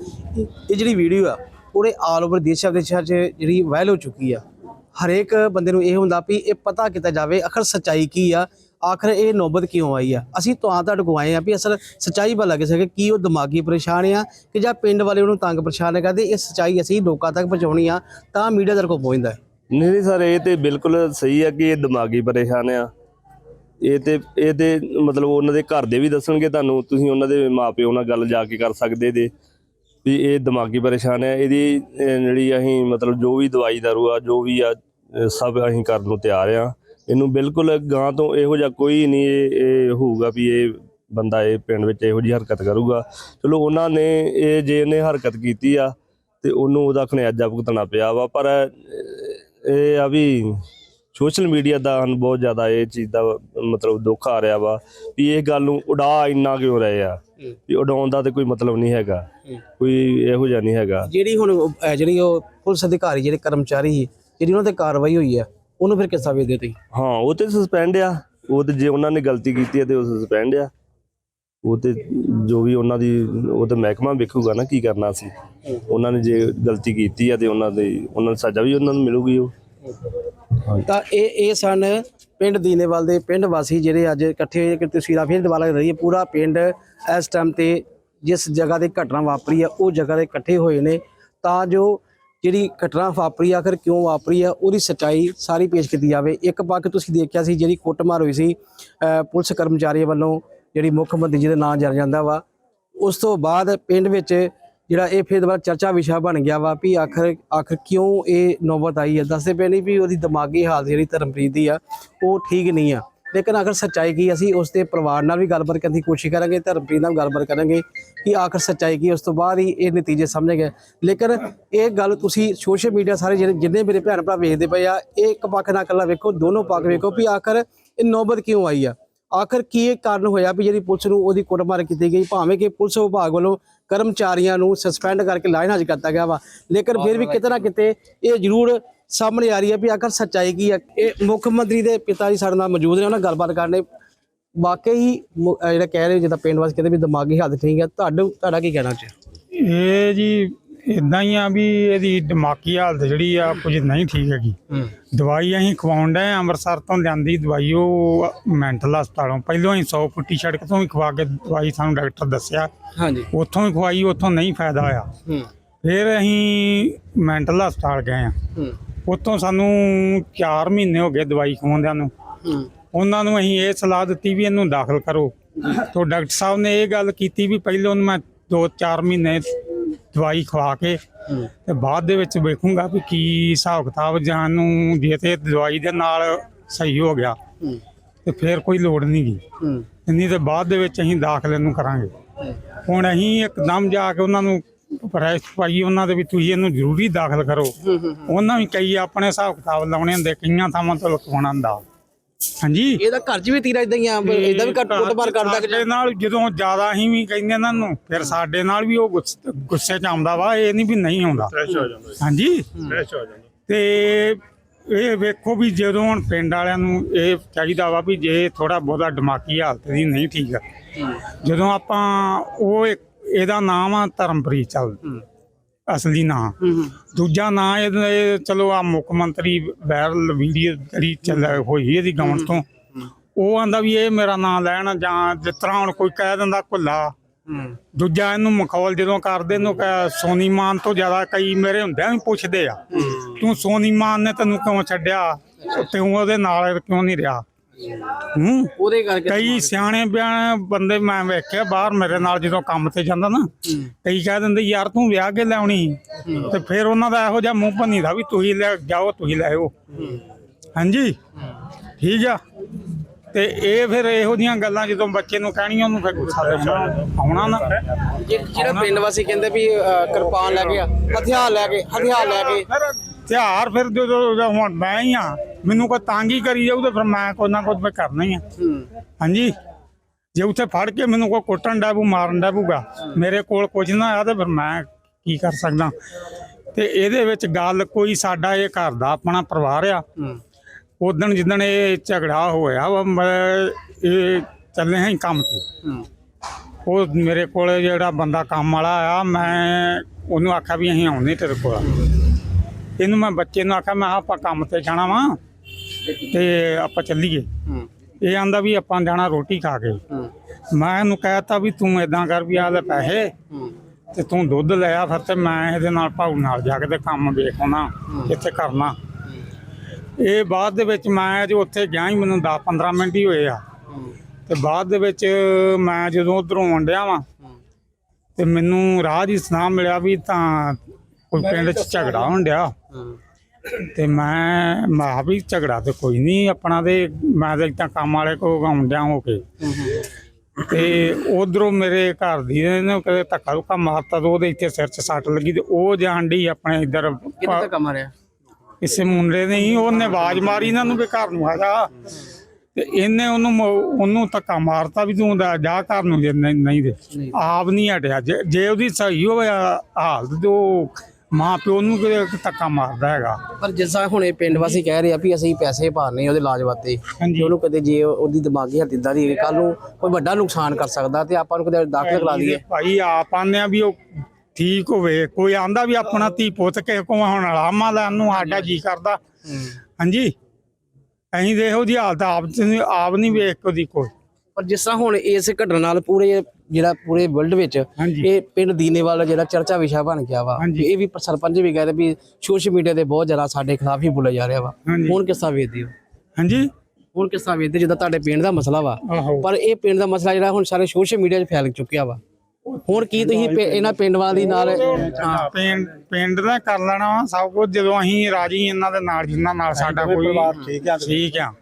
ਇਹ ਜਿਹੜੀ ਵੀਡੀਓ ਆ, ਉਹਦੇ ਆਲ ਓਵਰ ਦੇਸ਼ਾਂ ਵਿਦੇਸ਼ਾਂ 'ਚ ਜਿਹੜੀ ਵਾਇਰਲ ਹੋ ਚੁੱਕੀ ਆ। ਹਰੇਕ ਬੰਦੇ ਨੂੰ ਇਹ ਹੁੰਦਾ ਵੀ ਇਹ ਪਤਾ ਕੀਤਾ ਜਾਵੇ, ਅਖਰ ਸਚਾਈ ਕੀ ਆ ਆਖਰ ਇਹ ਨੌਬਤ ਕਿਉਂ ਆਈ ਆ? ਅਸੀਂ ਤਾਂ ਤੁਹਾਡੇ ਕੋਲ ਆਏ ਆ ਵੀ ਅਸਲ ਸੱਚਾਈ ਪਤਾ ਲੱਗ ਸਕੇ ਕੀ ਉਹ ਦਿਮਾਗੀ ਪਰੇਸ਼ਾਨ ਆ ਕਿ ਜਾਂ ਪਿੰਡ ਵਾਲੇ ਉਹਨੂੰ ਤੰਗ ਪਰੇਸ਼ਾਨ ਕਰਦੇ, ਇਹ ਸੱਚਾਈ ਅਸੀਂ ਲੋਕਾਂ ਤੱਕ ਪਹੁੰਚਾਉਣੀ ਆ, ਤਾਂ ਮੀਡੀਆ ਦਰ ਪਹੁੰਚਦਾ ਨਹੀਂ ਨਹੀਂ ਸਰ, ਇਹ ਤੇ ਬਿਲਕੁਲ ਸਹੀ ਆ ਕਿ ਇਹ ਦਿਮਾਗੀ ਪਰੇਸ਼ਾਨ ਆ। ਇਹ ਤੇ ਇਹ ਤੇ ਮਤਲਬ ਉਹਨਾਂ ਦੇ ਘਰ ਦੇ ਵੀ ਦੱਸਣਗੇ ਤੁਹਾਨੂੰ, ਤੁਸੀਂ ਉਹਨਾਂ ਦੇ ਮਾਪਿਓ ਨਾਲ ਗੱਲ ਜਾ ਕੇ ਕਰ ਸਕਦੇ ਦੇ ਵੀ ਇਹ ਦਿਮਾਗੀ ਪਰੇਸ਼ਾਨ ਹੈ ਇਹਦੀ ਜਿਹੜੀ ਅਸੀਂ ਮਤਲਬ ਜੋ ਵੀ ਦਵਾਈ ਦਾਰੂ ਆ, ਜੋ ਵੀ ਆ ਸਭ ਅਸੀਂ ਕਰਨ ਨੂੰ ਤਿਆਰ ਆ। ਇਹਨੂੰ ਬਿਲਕੁਲ ਗਾਂ ਤੋਂ ਇਹੋ ਜਿਹਾ ਕੋਈ ਨਹੀਂ ਇਹ ਇਹ ਹੋਊਗਾ ਵੀ ਇਹ ਬੰਦਾ ਇਹ ਪਿੰਡ ਵਿੱਚ ਇਹੋ ਜਿਹੀ ਹਰਕਤ ਕਰੂਗਾ। ਚਲੋ ਉਹਨਾਂ ਨੇ ਇਹ ਜੇ ਇਹਨੇ ਹਰਕਤ ਕੀਤੀ ਆ ਤੇ ਉਹਨੂੰ ਉਹਦਾ ਖਣਿਆਜਾ ਭੁਗਤਣਾ ਪਿਆ ਵਾ ਪਰ ਇਹ ਆ ਵੀ ਸੋਸ਼ਲ ਮੀਡੀਆ ਦਾ ਹਨ ਬਹੁਤ ਜ਼ਿਆਦਾ ਇਹ ਚੀਜ਼ ਦਾ ਮਤਲਬ ਦੁੱਖ ਆ ਰਿਹਾ ਵਾ ਵੀ ਇਹ ਗੱਲ ਨੂੰ ਉਡਾ ਇੰਨਾ ਕਿਉਂ ਰਹੇ ਆ? ਵੀ ਉਡਾਉਣ ਦਾ ਤੇ ਕੋਈ ਮਤਲਬ ਨਹੀਂ ਹੈਗਾ। ਕੋਈ ਇਹੋ ਜਿਹਾ ਨਹੀਂ ਹੈਗਾ। ਜਿਹੜੀ ਹੁਣ ਜਿਹੜੀ ਉਹ ਪੁਲਿਸ ਅਧਿਕਾਰੀ ਜਿਹੜੇ ਕਰਮਚਾਰੀ ਜਿਹੜੀ ਉਹਨਾਂ ਤੇ ਕਾਰਵਾਈ ਹੋਈ ਆ ਉਹਨੂੰ ਫਿਰ ਕਿਸ ਵੇਖਦੇ ਤੁਸੀਂ ਹਾਂ ਉਹ ਤੇ ਸਸਪੈਂਡ ਆ। ਉਹ ਤੇ ਜੇ ਉਹਨਾਂ ਨੇ ਗਲਤੀ ਕੀਤੀ ਹੈ ਤੇ ਉਹ ਸਸਪੈਂਡ ਆ। ਉਹ ਤੇ ਜੋ ਵੀ ਉਹਨਾਂ ਦੀ ਉਹ ਤੇ ਮਹਿਕਮਾ ਵੇਖੂਗਾ ਨਾ ਕੀ ਕਰਨਾ ਸੀ। ਉਹਨਾਂ ਨੇ ਜੇ ਗਲਤੀ ਕੀਤੀ ਆ ਤੇ ਉਹਨਾਂ ਦੇ ਉਹਨਾਂ ਨੂੰ ਸਜ਼ਾ ਵੀ ਉਹਨਾਂ ਨੂੰ ਮਿਲੂਗੀ ਉਹ। ਤਾਂ ਇਹ ਇਹ ਸਨ ਪਿੰਡ ਦੀਨੇਵਾਲ ਦੇ ਪਿੰਡ ਵਾਸੀ ਜਿਹੜੇ ਅੱਜ ਇਕੱਠੇ ਹੋਏ ਕਿ ਤਸਵੀਰਾਂ ਫਿਰ ਦੁਬਾਰਾ ਰਹੀ ਹੈ ਪੂਰਾ ਪਿੰਡ ਇਸ ਟਾਈਮ ਤੇ ਜਿਸ ਜਗ੍ਹਾ ਤੇ ਘਟਨਾ ਵਾਪਰੀ ਆ ਉਹ ਜਗ੍ਹਾ ਤੇ ਇਕੱਠੇ ਹੋਏ ਨੇ। ਤਾਂ ਜੋ ਜਿਹੜੀ ਘਟਨਾ ਵਾਪਰੀ ਆ, ਆਖਰ ਕਿਉਂ ਵਾਪਰੀ ਆ ਉਹਦੀ ਸਚਾਈ ਸਾਰੀ ਪੇਸ਼ ਕੀਤੀ ਜਾਵੇ। ਇੱਕ ਪੱਖ ਤੁਸੀਂ ਦੇਖਿਆ ਸੀ ਜਿਹੜੀ ਕੁੱਟਮਾਰ ਹੋਈ ਸੀ ਪੁਲਿਸ ਕਰਮਚਾਰੀ ਵੱਲੋਂ ਜਿਹੜੀ ਮੁੱਖ ਮੰਤਰੀ ਜੀ ਦੇ ਨਾਂ ਜਰ ਜਾਂਦਾ ਵਾ ਉਸ ਤੋਂ ਬਾਅਦ ਪਿੰਡ ਵਿੱਚ ਜਿਹੜਾ ਇਹ ਫਿਰ ਦੁਬਾਰਾ ਚਰਚਾ ਵਿਸ਼ਾ ਬਣ ਗਿਆ ਵਾ ਵੀ ਆਖਰ ਆਖਰ ਕਿਉਂ ਇਹ ਨੌਬਤ ਆਈ ਹੈ? ਦੱਸਦੇ ਪਏ ਨਹੀਂ ਵੀ ਉਹਦੀ ਦਿਮਾਗੀ ਹਾਲਤ ਜਿਹੜੀ ਧਰਮਪ੍ਰੀਤ ਦੀ ਆ ਉਹ ਠੀਕ ਨਹੀਂ ਆ। ਲੇਕਿਨ ਆਖਰ ਸੱਚਾਈ ਕੀ ਅਸੀਂ ਉਸ ਦੇ ਪਰਿਵਾਰ ਨਾਲ ਵੀ ਗੱਲਬਾਤ ਕਰਨ ਦੀ ਕੋਸ਼ਿਸ਼ ਕਰਾਂਗੇ ਧਰਮਪ੍ਰੀਤ ਨਾਲ ਗੱਲਬਾਤ ਕਰਾਂਗੇ ਕਿ ਆਖਰ ਸੱਚਾਈ ਕੀ ਉਸ ਤੋਂ ਬਾਅਦ ਹੀ ਇਹ ਨਤੀਜੇ ਸਾਹਮਣੇ ਗਏ ਲੇਕਿਨ ਇਹ ਗੱਲ ਤੁਸੀਂ ਸੋਸ਼ਲ ਮੀਡੀਆ ਸਾਰੇ ਜਿੰਨੇ ਮੇਰੇ ਭੈਣ ਭਰਾ ਵੇਖਦੇ ਪਏ ਆ ਇਹ ਇੱਕ ਪੱਖ ਨਾਲ ਇਕੱਲਾ ਵੇਖੋ ਦੋਨੋਂ ਪੱਖ ਵੇਖੋ ਵੀ ਆਖਰ ਇਹ ਨੌਬਤ ਕਿਉਂ ਆਈ ਆ? ਆਖਰ ਕੀ ਇਹ ਕਾਰਨ ਹੋਇਆ ਵੀ ਜਿਹੜੀ ਪੁਲਿਸ ਨੂੰ ਉਹਦੀ ਕੁੱਟਮਾਰ ਕੀਤੀ ਗਈ? ਭਾਵੇਂ ਕਿ ਪੁਲਿਸ ਵਿਭਾਗ ਵੱਲੋਂ ਕਰਮਚਾਰੀਆਂ ਨੂੰ ਸਸਪੈਂਡ ਕਰਕੇ ਲਾਈਨ ਹਾਜ਼ਰ ਕਰਤਾ ਗਿਆ ਵਾ ਲੇਕਿਨ ਫਿਰ ਵੀ ਕਿਤੇ ਨਾ ਕਿਤੇ ਇਹ ਜ਼ਰੂਰ ਸਾਹਮਣੇ ਆ ਰਹੀ ਹੈ ਵੀ ਆਖਰ ਸੱਚਾਈ ਕੀ ਹੈ? ਇਹ ਮੁੱਖ ਮੰਤਰੀ ਦੇ ਪਿਤਾ ਜੀ ਸਾਡੇ ਨਾਲ ਮੌਜੂਦ ਨੇ ਉਹਨਾਂ ਨਾਲ ਗੱਲਬਾਤ ਕਰਨੇ ਵਾਕਈ ਹੀ ਜਿਹੜਾ ਕਹਿ ਰਹੇ ਜਿੱਦਾਂ ਪਿੰਡ ਵਾਸੀ ਕਹਿੰਦੇ ਵੀ ਦਿਮਾਗੀ ਹਾਲਤ ਠੀਕ ਹੈ ਤੁਹਾਡਾ ਤੁਹਾਡਾ ਕੀ ਕਹਿਣਾ ਚਾਹੀਦਾ ਇਹ ਜੀ ਇਦਾਂ ਹੀ ਆ ਵੀ ਇਹਦੀ ਦਿਮਾਗੀ ਹਾਲਤ ਜਿਹੜੀ ਆ ਕੁਝ ਨਹੀਂ ਠੀਕ ਹੈਗੀ। ਦਵਾਈ ਅਸੀਂ ਖਵਾਉਣ ਡਏ ਆਂ, ਅੰਮ੍ਰਿਤਸਰ ਤੋਂ ਲਿਆਂਦੀ ਦਵਾਈ ਉਹ ਮੈਂਟਲ ਹਸਪਤਾਲੋਂ। ਪਹਿਲਾਂ ਹੀ 100 ਫੁੱਟੀ ਸੜਕ ਤੋਂ ਵੀ ਖਵਾ ਕੇ ਦਵਾਈ ਸਾਨੂੰ ਡਾਕਟਰ ਦੱਸਿਆ। ਹਾਂਜੀ। ਉੱਥੋਂ ਵੀ ਖਵਾਈ ਉੱਥੋਂ ਨਹੀਂ ਫਾਇਦਾ ਹੋਇਆ। ਹੂੰ। ਫਿਰ ਅਸੀਂ ਮੈਂਟਲ ਹਸਪਤਾਲ ਗਏ ਆ। ਉੱਥੋਂ ਸਾਨੂੰ 4 ਮਹੀਨੇ ਹੋ ਗਏ ਦਵਾਈ ਖਵਾਉਂਦਿਆਂ ਨੂੰ। ਉਹਨਾਂ ਨੂੰ ਅਸੀਂ ਇਹ ਸਲਾਹ ਦਿੱਤੀ ਵੀ ਇਹਨੂੰ ਦਾਖਲ ਕਰੋ। ਤੋਂ ਡਾਕਟਰ ਸਾਹਿਬ ਨੇ ਇਹ ਗੱਲ ਕੀਤੀ ਵੀ ਪਹਿਲਾਂ ਉਹਨੂੰ ਮੈਂ 2-4 ਮਹੀਨੇ ਦਵਾਈ ਖਵਾ ਕੇ ਤੇ ਬਾਅਦ ਦੇ ਵਿੱਚ ਵੇਖੂੰਗਾ ਵੀ ਕੀ ਹਿਸਾਬ ਕਿਤਾਬ ਜਾਂ ਨੂੰ ਜੇ ਤੇ ਦਵਾਈ ਦੇ ਨਾਲ ਸਹੀ ਹੋ ਗਿਆ। ਤੇ ਫਿਰ ਕੋਈ ਲੋੜ ਨਹੀਂ ਗੀ। ਹੂੰ। ਨਹੀਂ ਤੇ ਬਾਅਦ ਦੇ ਵਿੱਚ ਅਸੀਂ ਦਾਖਲੇ ਨੂੰ ਕਰਾਂਗੇ। ਹੁਣ ਅਸੀਂ ਇੱਕਦਮ ਜਾ ਕੇ ਉਹਨਾਂ ਨੂੰ ਫਰੈਸ਼ ਪਾਈ ਉਹਨਾਂ ਦੇ ਵੀ ਤੁਸੀਂ ਇਹਨੂੰ ਜ਼ਰੂਰੀ ਦਾਖਲ ਕਰੋ। ਉਹਨਾਂ ਵੀ ਕਈ ਆਪਣੇ ਹਿਸਾਬ ਕਿਤਾਬ ਲਾਉਣੇ ਹੁੰਦੇ ਕਈਆਂ ਥਾਵਾਂ ਤੋਂ ਲੁਕਵਾਉਣਾ ਹੁੰਦਾ ਹਾਂਜੀ? ਇਹਦਾ ਘਰ 'ਚ ਵੀ ਤੀਰਾ ਇਦਾਂ ਹੀ ਆ ਇਦਾਂ ਵੀ ਕੱਟ ਕੁੱਟਮਾਰ ਕਰਦਾ ਕਿ ਨਾਲ ਜਦੋਂ ਜ਼ਿਆਦਾ ਅਸੀਂ ਵੀ ਕਹਿੰਦੇ ਇਹਨਾਂ ਨੂੰ ਫਿਰ ਸਾਡੇ ਨਾਲ ਵੀ ਉਹ ਗੁੱਸ- ਚ ਆਉਂਦਾ ਵਾ ਇਹ ਨਹੀਂ ਵੀ ਨਹੀਂ ਆਉਂਦਾ। ਹਾਂਜੀ? ਤੇ ਇਹ ਵੇਖੋ ਵੀ ਜਦੋਂ ਹੁਣ ਪਿੰਡ ਵਾਲਿਆਂ ਨੂੰ ਇਹ ਚਾਹੀਦਾ ਵਾ ਵੀ ਜੇ ਥੋੜਾ ਬਹੁਤਾ ਦਿਮਾਗੀ ਹਾਲਤ ਦੀ ਨਹੀਂ ਠੀਕ ਜਦੋਂ ਆਪਾਂ ਉਹ ਇੱਕ- ਇਹਦਾ ਨਾਮ ਆ ਧਰਮਪ੍ਰੀਤ ਚੱਲ। ਅਸਲੀ ਨਾਂ। ਦੂਜਾ ਨਾਂ ਇਹਦਾ ਇਹ ਚਲੋ ਆ ਮੁੱਖ ਮੰਤਰੀ ਵਾਇਰਲ ਵੀਡੀਓ ਜਿਹੜੀ ਚੱਲ ਹੋਈ ਇਹਦੀ ਗਾਉਣ ਤੋਂ। ਉਹ ਆਂਦਾ ਵੀ ਇਹ ਮੇਰਾ ਨਾਂ ਲੈਣ ਜਾਂ ਜਿਸ ਤਰ੍ਹਾਂ ਹੁਣ ਕੋਈ ਕਹਿ ਦਿੰਦਾ ਕੁੱਲਾ। ਦੂਜਾ ਇਹਨੂੰ ਮਖੌਲ ਜਦੋਂ ਕਰਦੇ ਨੂੰ ਕਹਿ ਸੋਨੀ ਮਾਨ ਤੋਂ ਜ਼ਿਆਦਾ ਕਈ ਮੇਰੇ ਹੁੰਦਿਆਂ ਵੀ ਪੁੱਛਦੇ ਆ। ਤੂੰ ਸੋਨੀ ਮਾਨ ਨੇ ਤੈਨੂੰ ਕਿਉਂ ਛੱਡਿਆ? ਤੂੰ ਉਹਦੇ ਨਾਲ ਕਿਉਂ ਨਹੀਂ ਰਿਹਾ? ਹੂੰ। ਉਹਦੇ ਕਰਕੇ ਕਈ ਸਿਆਣੇ ਬਿਆਨ ਬੰਦੇ ਮੈਂ ਵੇਖਿਆ ਬਾਹਰ ਮੇਰੇ ਨਾਲ ਜਦੋਂ ਕੰਮ ਤੇ ਜਾਂਦਾ ਨਾ ਕਈ ਕਹਿ ਦਿੰਦੇ ਯਾਰ ਤੂੰ ਵਿਆਹ ਕੇ ਲਿਆਉਣੀ। ਤੇ ਫਿਰ ਉਹਨਾਂ ਦਾ ਇਹੋ ਜਿਹਾ ਮੂੰਹ ਭੰਨੀ ਦਾ ਵੀ ਤੁਸੀਂ ਲੈ ਜਾਓ ਤੁਸੀਂ ਲੈ ਆਓ। ਹਾਂਜੀ? ਠੀਕ ਆ। ਤੇ ਇਹ ਫਿਰ ਇਹੋ ਜੀਆਂ ਗੱਲਾਂ ਜਦੋਂ ਬੱਚੇ ਨੂੰ ਕਹਿਣੀਆਂ ਉਹਨੂੰ ਫਿਰ ਗੁੱਸਾ ਆਉਣਾ ਨਾ। ਜਿਹੜਾ ਪਿੰਡ ਵਾਸੀ ਕਹਿੰਦੇ ਵੀ ਕਿਰਪਾਨ ਲੈ ਕੇ ਹਥਿਆਰ ਲੈ ਕੇ ਹਥਿਆਰ ਲੈ ਕੇ। ਫਿਰ ਤਿਉਹਾਰ ਫਿਰ ਜਦੋਂ ਹੁਣ ਮੈਂ ਹੀ ਆ ਮੈਨੂੰ ਕੋਈ ਤੰਗ ਕਰੀ ਜਾਊ ਤੇ ਫਿਰ ਮੈਂ ਕੋਈ ਨਾ ਮੈਂ ਕਰਨਾ ਹੀ ਆ। ਹਾਂਜੀ? ਜੇ ਉੱਥੇ ਫੜ ਕੇ ਮੈਨੂੰ ਕੋਈ ਕੁੱਟਣ ਡਾਬੂ ਮਾਰਨ ਡਾਬੂਗਾ ਮੇਰੇ ਕੋਲ ਕੁਝ ਨਾ ਆਇਆ ਤੇ ਫਿਰ ਮੈਂ ਕੀ ਕਰ ਸਕਦਾ? ਤੇ ਇਹਦੇ ਵਿੱਚ ਗੱਲ ਕੋਈ ਸਾਡਾ ਇਹ ਘਰ ਦਾ ਆਪਣਾ ਪਰਿਵਾਰ ਆ। ਉਦਣ ਜਿੱਦਣ ਇਹ ਝਗੜਾ ਹੋਇਆ ਇਹ ਚੱਲੇ ਹਾਂ ਕੰਮ ਤੇ। ਉਹ ਮੇਰੇ ਕੋਲ ਜਿਹੜਾ ਬੰਦਾ ਕੰਮ ਵਾਲਾ ਆ ਮੈਂ ਉਹਨੂੰ ਆਖਿਆ ਵੀ ਅਸੀਂ ਆਉਂਦੇ ਤੇਰੇ ਕੋਲ। ਇਹਨੂੰ ਮੈਂ ਬੱਚੇ ਨੂੰ ਆਖਿਆ ਮੈਂ ਕਿਹਾ ਆਪਾਂ ਕੰਮ ਤੇ ਜਾਣਾ ਵਾ ਤੇ ਆਪਾਂ ਚੱਲੀਏ। ਇਹ ਆਂਦਾ ਵੀ ਆਪਾਂ ਜਾਣਾ ਰੋਟੀ ਖਾ ਕੇ। ਮੈਂ ਇਹਨੂੰ ਕਹਿਤਾ ਵੀ ਤੂੰ ਇਦਾਂ ਕਰ ਵੀ ਆ ਲੈ ਪੈਸੇ ਤੇ ਤੂੰ ਦੁੱਧ ਲੈ ਆ ਫਿਰ ਤੇ ਮੈਂ ਇਹਦੇ ਨਾਲ ਭਾਊ ਨਾਲ ਜਾ ਕੇ ਤੇ ਕੰਮ ਵੇਖ ਆਉਣਾ ਕਿੱਥੇ ਕਰਨਾ। ਇਹ ਬਾਅਦ ਦੇ ਵਿੱਚ ਮੈਂ ਜੋ ਉੱਥੇ ਗਿਆ ਹੀ ਮੈਨੂੰ 10 15 ਮਿੰਟ ਹੀ ਹੋਏ ਆ। ਤੇ ਬਾਅਦ ਦੇ ਵਿੱਚ ਮੈਂ ਜਦੋਂ ਉਧਰੋਂ ਆਉਂਦਿਆ ਵਾਂ ਤੇ ਮੈਨੂੰ ਰਾਹ ਦੀ ਸੁਨਾਹ ਮਿਲਿਆ ਵੀ ਤਾਂ ਕੋਈ ਪਿੰਡ 'ਚ ਝਗੜਾ ਹੋਣ ਡਿਆ। ਤੇ ਮੈਂ ਮੈਂ ਵੀ ਝਗੜਾ ਤੇ ਕੋਈ ਨਹੀਂ ਆਪਣਾ ਤੇ ਮੈਂ ਤੇ ਇੱਦਾਂ ਕੰਮ ਵਾਲੇ ਕੋ ਆਉਂਦਿਆ ਹੋ ਕੇ। ਤੇ ਉਧਰੋਂ ਮੇਰੇ ਘਰ ਦੀ ਨੇ ਕਦੇ ਧੱਕਾ ਧੁੱਕਾ ਮਾਰਤਾ ਤੇ ਉਹਦੇ ਇੱਥੇ ਸਿਰ 'ਚ ਸੱਟ ਲੱਗੀ ਤੇ ਉਹ ਜਾਣ ਡਈ ਆਪਣੇ ਇੱਧਰ ਮਾਰਿਆ? ਕਿਸੇ ਮੁੰਡੇ ਨੇ ਹੀ ਉਹਨੇ ਆਵਾਜ਼ ਮਾਰੀ ਇਹਨਾਂ ਨੂੰ ਵੀ ਘਰ ਨੂੰ ਆ ਜਾ। ਤੇ ਇਹਨੇ ਉਹਨੂੰ ਮ- ਉਹਨੂੰ ਧੱਕਾ ਮਾਰਤਾ ਵੀ ਤੂੰ ਦਾ ਜਾ ਘਰ ਨੂੰ ਜੇ ਨਹੀਂ ਨਹੀਂ ਦੇ। ਆਪ ਨਹੀਂ ਹਟਿਆ। ਜੇ ਜੇ ਉਹਦੀ ਸਹੀ ਹੋਇਆ ਹਾਲਤ ਤੇ ਉਹ ਮਾਂ ਪਿਓ ਨੂੰ ਕਿਤੇ ਧੱਕਾ ਮਾਰਦਾ ਹੈਗਾ। ਪਰ ਜਿਸ ਹੁਣ ਇਹ ਪਿੰਡ ਵਾਸੀ ਕਹਿ ਰਹੇ ਆ ਵੀ ਅਸੀਂ ਪੈਸੇ ਭਰਨੇ ਉਹਦੇ ਇਲਾਜ ਵਾਸਤੇ ਹਾਂਜੀ। ਉਹਨੂੰ ਕਦੇ ਜੇ ਉਹਦੀ ਦਿਮਾਗੀ ਹਾਲਤ ਇਦਾਂ ਦੀ ਕੱਲ ਨੂੰ ਕੋਈ ਵੱਡਾ ਨੁਕਸਾਨ ਕਰ ਸਕਦਾ ਤੇ ਆਪਾਂ ਨੂੰ ਕਦੇ ਦਾਖਲ ਕਰਾ ਲਈਏ। ਭਾਈ ਆਪ ਆਨੇ ਆ ਵੀ ਉਹ ਠੀਕ ਹੋਵੇ ਕੋਈ ਆਂਦਾ ਵੀ ਆਪਣਾ ਧੀ ਪੁੱਤ ਕਿਸੇ ਕੋ ਹੁਣ ਆਲਾਮਾ ਲੈਣ ਨੂੰ ਸਾਡਾ ਜੀ ਕਰਦਾ। ਹਾਂਜੀ ਅਸੀਂ ਦੇ ਇਹੋ ਜੀ ਹਾਲਤ ਆਪ ਚ- ਆਪ ਨਹੀਂ ਵੇਖ ਕੋਈ। ਪਰ ਜਿਸ ਤਰ੍ਹਾਂ ਹੁਣ ਇਸ ਘਟਨਾ ਨਾਲ ਪੂਰੇ ਜਿਹੜਾ ਪੂਰੇ ਵਰਲਡ ਵਿੱਚ। ਇਹ ਪਿੰਡ ਦੀਨੇਵਾਲ ਜਿਹੜਾ ਚਰਚਾ ਵਿਸ਼ਾ ਬਣ ਗਿਆ ਵਾ। ਇਹ ਵੀ ਸਰਪੰਚ ਵੀ ਕਹਿੰਦੇ ਵੀ ਸੋਸ਼ਲ ਮੀਡੀਆ ਤੇ ਬਹੁਤ ਜ਼ਿਆਦਾ ਸਾਡੇ ਖਿਲਾਫ ਹੀ ਬੋਲਿਆ ਜਾ ਰਿਹਾ ਵਾ। ਹੁਣ ਕਿਸ ਵੇਖਦੇ ਹੋ? ਹਾਂਜੀ। ਹੁਣ ਕਿਸ ਵੇਖਦੇ ਜਿੱਦਾਂ ਤੁਹਾਡੇ ਪਿੰਡ ਦਾ ਮਸਲਾ ਵਾ ਪਰ ਇਹ ਪਿੰਡ ਦਾ ਮਸਲਾ ਜਿਹੜਾ ਹੁਣ ਸਾਰੇ ਸੋਸ਼ਲ ਮੀਡੀਆ 'ਚ ਫੈਲ ਚੁੱਕਿਆ ਵਾ। ਹੁਣ ਕੀ ਤੁਸੀਂ ਇਹਨਾਂ ਪਿੰਡ ਵਾਲੀ ਨਾਲ ਪਿੰਡ ਪਿੰਡ ਦਾ ਕਰ ਲੈਣਾ ਵਾ ਸਭ ਕੁਝ ਜਦੋਂ ਅਸੀਂ ਰਾਜੀ ਇਹਨਾਂ ਦੇ ਨਾਲ ਜਿੰਨਾ ਨਾਲ ਸਾਡਾ ਕੋਈ ਠੀਕ ਆ। ਠੀਕ ਆ।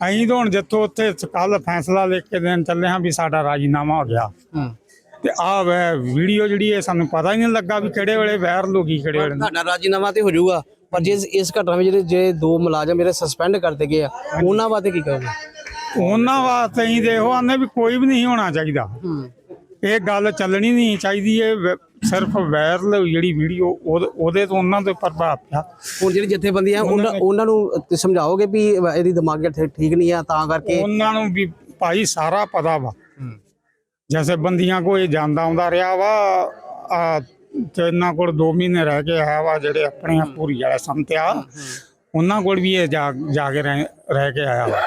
ਅਸੀਂ ਤਾਂ ਹੁਣ ਜਿੱਥੋਂ ਉੱਥੇ ਕੱਲ ਫੈਸਲਾ ਲਿਖ ਕੇ ਦੇਣ ਚੱਲੇ ਹਾਂ ਵੀ ਸਾਡਾ ਰਾਜੀਨਾਮਾ ਹੋ ਗਿਆ। ਹੂੰ। ਤੇ ਵੈ ਵੀਡੀਓ ਜਿਹੜੀ ਹੈ ਸਾਨੂੰ ਪਤਾ ਹੀ ਨਹੀਂ ਲੱਗਾ ਵੀ ਕਿਹੜੇ ਵੇਲੇ ਵਾਇਰਲ ਹੋ ਗਈ ਕਿਹੜੇ ਵੇਲੇ। ਤੁਹਾਡਾ ਰਾਜੀਨਾਮਾ ਤੇ ਹੋ ਜਾਊਗਾ। ਪਰ ਜੇ ਇਸ ਘਟਨਾ ਵਿੱਚ ਜਿਹੜੇ ਜੇ ਦੋ ਮੁਲਾਜ਼ਮ ਜਿਹੜੇ ਸਸਪੈਂਡ ਕਰ ਦਿੱਤੇ ਗਏ ਆ ਉਹਨਾਂ ਬਾਰੇ ਕੀ ਕਹੋਗੇ? ਉਹਨਾਂ ਵਾਸਤੇ ਅਸੀਂ ਦੇਖੋ ਆਨੇ ਵੀ ਕੋਈ ਵੀ ਨਹੀਂ ਹੋਣਾ ਚਾਹੀਦਾ। ਹੂੰ। ਇਹ ਗੱਲ ਚੱਲਣੀ ਨਹੀਂ ਚਾਹੀਦੀ ਇਹ ਸਿਰਫ ਵਾਇਰਲ ਜਿਹੜੀ ਵੀਡੀਓ ਉਹਦੇ ਤੋਂ ਉਹਨਾਂ ਤੇ ਪ੍ਰਭਾਵ ਪਿਆ। ਹੁਣ ਜਿਹੜੀ ਜਥੇਬੰਦੀਆਂ ਉਹਨਾਂ ਉਹਨਾਂ ਨੂੰ ਸਮਝਾਓਗੇ ਵੀ ਇਹਦੀ ਦਿਮਾਗੀ ਠੀਕ ਨਹੀਂ ਆ ਤਾਂ ਕਰਕੇ ਉਹਨਾਂ ਨੂੰ ਵੀ ਭਾਈ ਸਾਰਾ ਪਤਾ ਵਾ। ਜੈਸੇ ਬੰਦੀਆਂ ਕੋਈ ਜਾਂਦਾ ਆਉਂਦਾ ਰਿਹਾ ਵਾ। ਆ ਤੇ ਇਹਨਾਂ ਕੋਲ 2 ਮਹੀਨੇ ਰਹਿ ਕੇ ਆਇਆ ਵਾ ਜਿਹੜੇ ਆਪਣੇ ਪੂਰੀ ਵਾਲੇ ਸੰਤ ਆ। ਉਹਨਾਂ ਕੋਲ ਵੀ ਇਹ ਜਾ ਕੇ ਰਹਿ ਕੇ ਆਇਆ ਵਾ।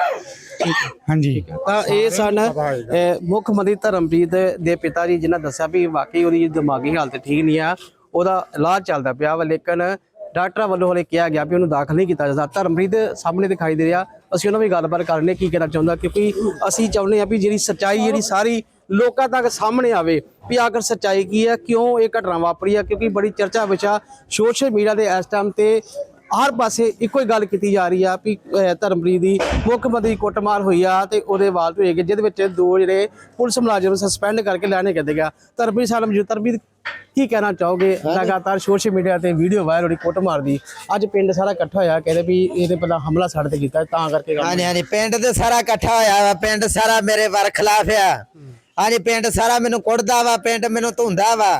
ਹਾਂਜੀ। ਤਾਂ ਇਹ ਸਨ ਅਹ, ਮੁੱਖ ਮੰਤਰੀ ਧਰਮਪ੍ਰੀਤ ਦੇ ਪਿਤਾ ਜੀ ਜਿਨ੍ਹਾਂ ਦੱਸਿਆ ਵੀ ਵਾਕਈ ਉਹਦੀ ਦਿਮਾਗੀ ਹਾਲਤ ਠੀਕ ਨਹੀਂ ਆ। ਉਹਦਾ ਇਲਾਜ ਚੱਲਦਾ ਪਿਆ ਵਾ ਲੇਕਿਨ ਡਾਕਟਰਾਂ ਵੱਲੋਂ ਹਲੇ ਕਿਹਾ ਗਿਆ ਵੀ ਉਹਨੂੰ ਦਾਖਲ ਨਹੀਂ ਕੀਤਾ ਜਾ ਸਕਦਾ। ਧਰਮਪ੍ਰੀਤ ਸਾਹਮਣੇ ਦਿਖਾਈ ਦੇ ਰਿਹਾ। ਅਸੀਂ ਉਹਨਾਂ ਵੀ ਗੱਲਬਾਤ ਕਰਨੇ ਕੀ ਕਹਿਣਾ ਚਾਹੁੰਦਾ ਕਿਉਂਕਿ ਅਸੀਂ ਚਾਹੁੰਦੇ ਆ ਵੀ ਜਿਹੜੀ ਸੱਚਾਈ ਜਿਹੜੀ ਸਾਰੀ ਲੋਕਾਂ ਤੱਕ ਸਾਹਮਣੇ ਆਵੇ ਵੀ ਆਖਰ ਸੱਚਾਈ ਕੀ ਹੈ ਕਿਉਂ ਇਹ ਘਟਨਾ ਵਾਪਰੀ ਹੈ ਕਿਉਂਕਿ ਬੜੀ ਚਰਚਾ ਵਿਚਾ ਸੋਸ਼ਲ ਮੀਡੀਆ ਦੇ ਇਸ ਟਾਈਮ ਤੇ ਹਰ ਪਾਸੇ ਇੱਕੋ ਹੀ ਗੱਲ ਕੀਤੀ ਜਾ ਰਹੀ ਆ ਵੀ ਧਰਮਪ੍ਰੀਤ ਦੀ ਮੁੱਖ ਮੰਤਰੀ ਕੁੱਟਮਾਰ ਹੋਈ ਆ ਤੇ ਉਹਦੇ ਵਾਲ ਹੋਏ ਗਏ ਜਿਹਦੇ ਵਿੱਚ ਦੋ ਜਿਹੜੇ ਪੁਲਿਸ ਮੁਲਾਜ਼ਮ ਸਸਪੈਂਡ ਕਰਕੇ ਲੈਣੇ ਕਹਿੰਦੇ ਗਿਆ। ਧਰਮਪ੍ਰੀਤ ਸਾਹਿਬ ਮੌਜੂਦ ਧਰਮਪ੍ਰੀਤ ਕੀ ਕਹਿਣਾ ਚਾਹੋਗੇ? ਲਗਾਤਾਰ ਸੋਸ਼ਲ ਮੀਡੀਆ ਤੇ ਵੀਡੀਓ ਵਾਇਰਲ ਹੋ ਰਹੀ ਕੁੱਟਮਾਰ ਦੀ। ਅੱਜ ਪਿੰਡ ਸਾਰਾ ਇਕੱਠਾ ਹੋਇਆ ਕਹਿੰਦੇ ਵੀ ਇਹਦੇ ਪਹਿਲਾਂ ਹਮਲਾ ਸਾਡੇ ਤੇ ਕੀਤਾ ਤਾਂ ਕਰਕੇ ਹਾਂਜੀ ਹਾਂਜੀ ਪਿੰਡ ਤੇ ਸਾਰਾ ਇਕੱਠਾ ਹੋਇਆ ਵਾ ਪਿੰਡ ਸਾਰਾ ਮੇਰੇ ਵਰ ਖਿਲਾਫ ਆ। ਹਾਂਜੀ ਪਿੰਡ ਸਾਰਾ ਮੈਨੂੰ ਕੁੱਟਦਾ ਵਾ ਪਿੰਡ ਮੈਨੂੰ ਧੁੰਦਾ ਵਾ।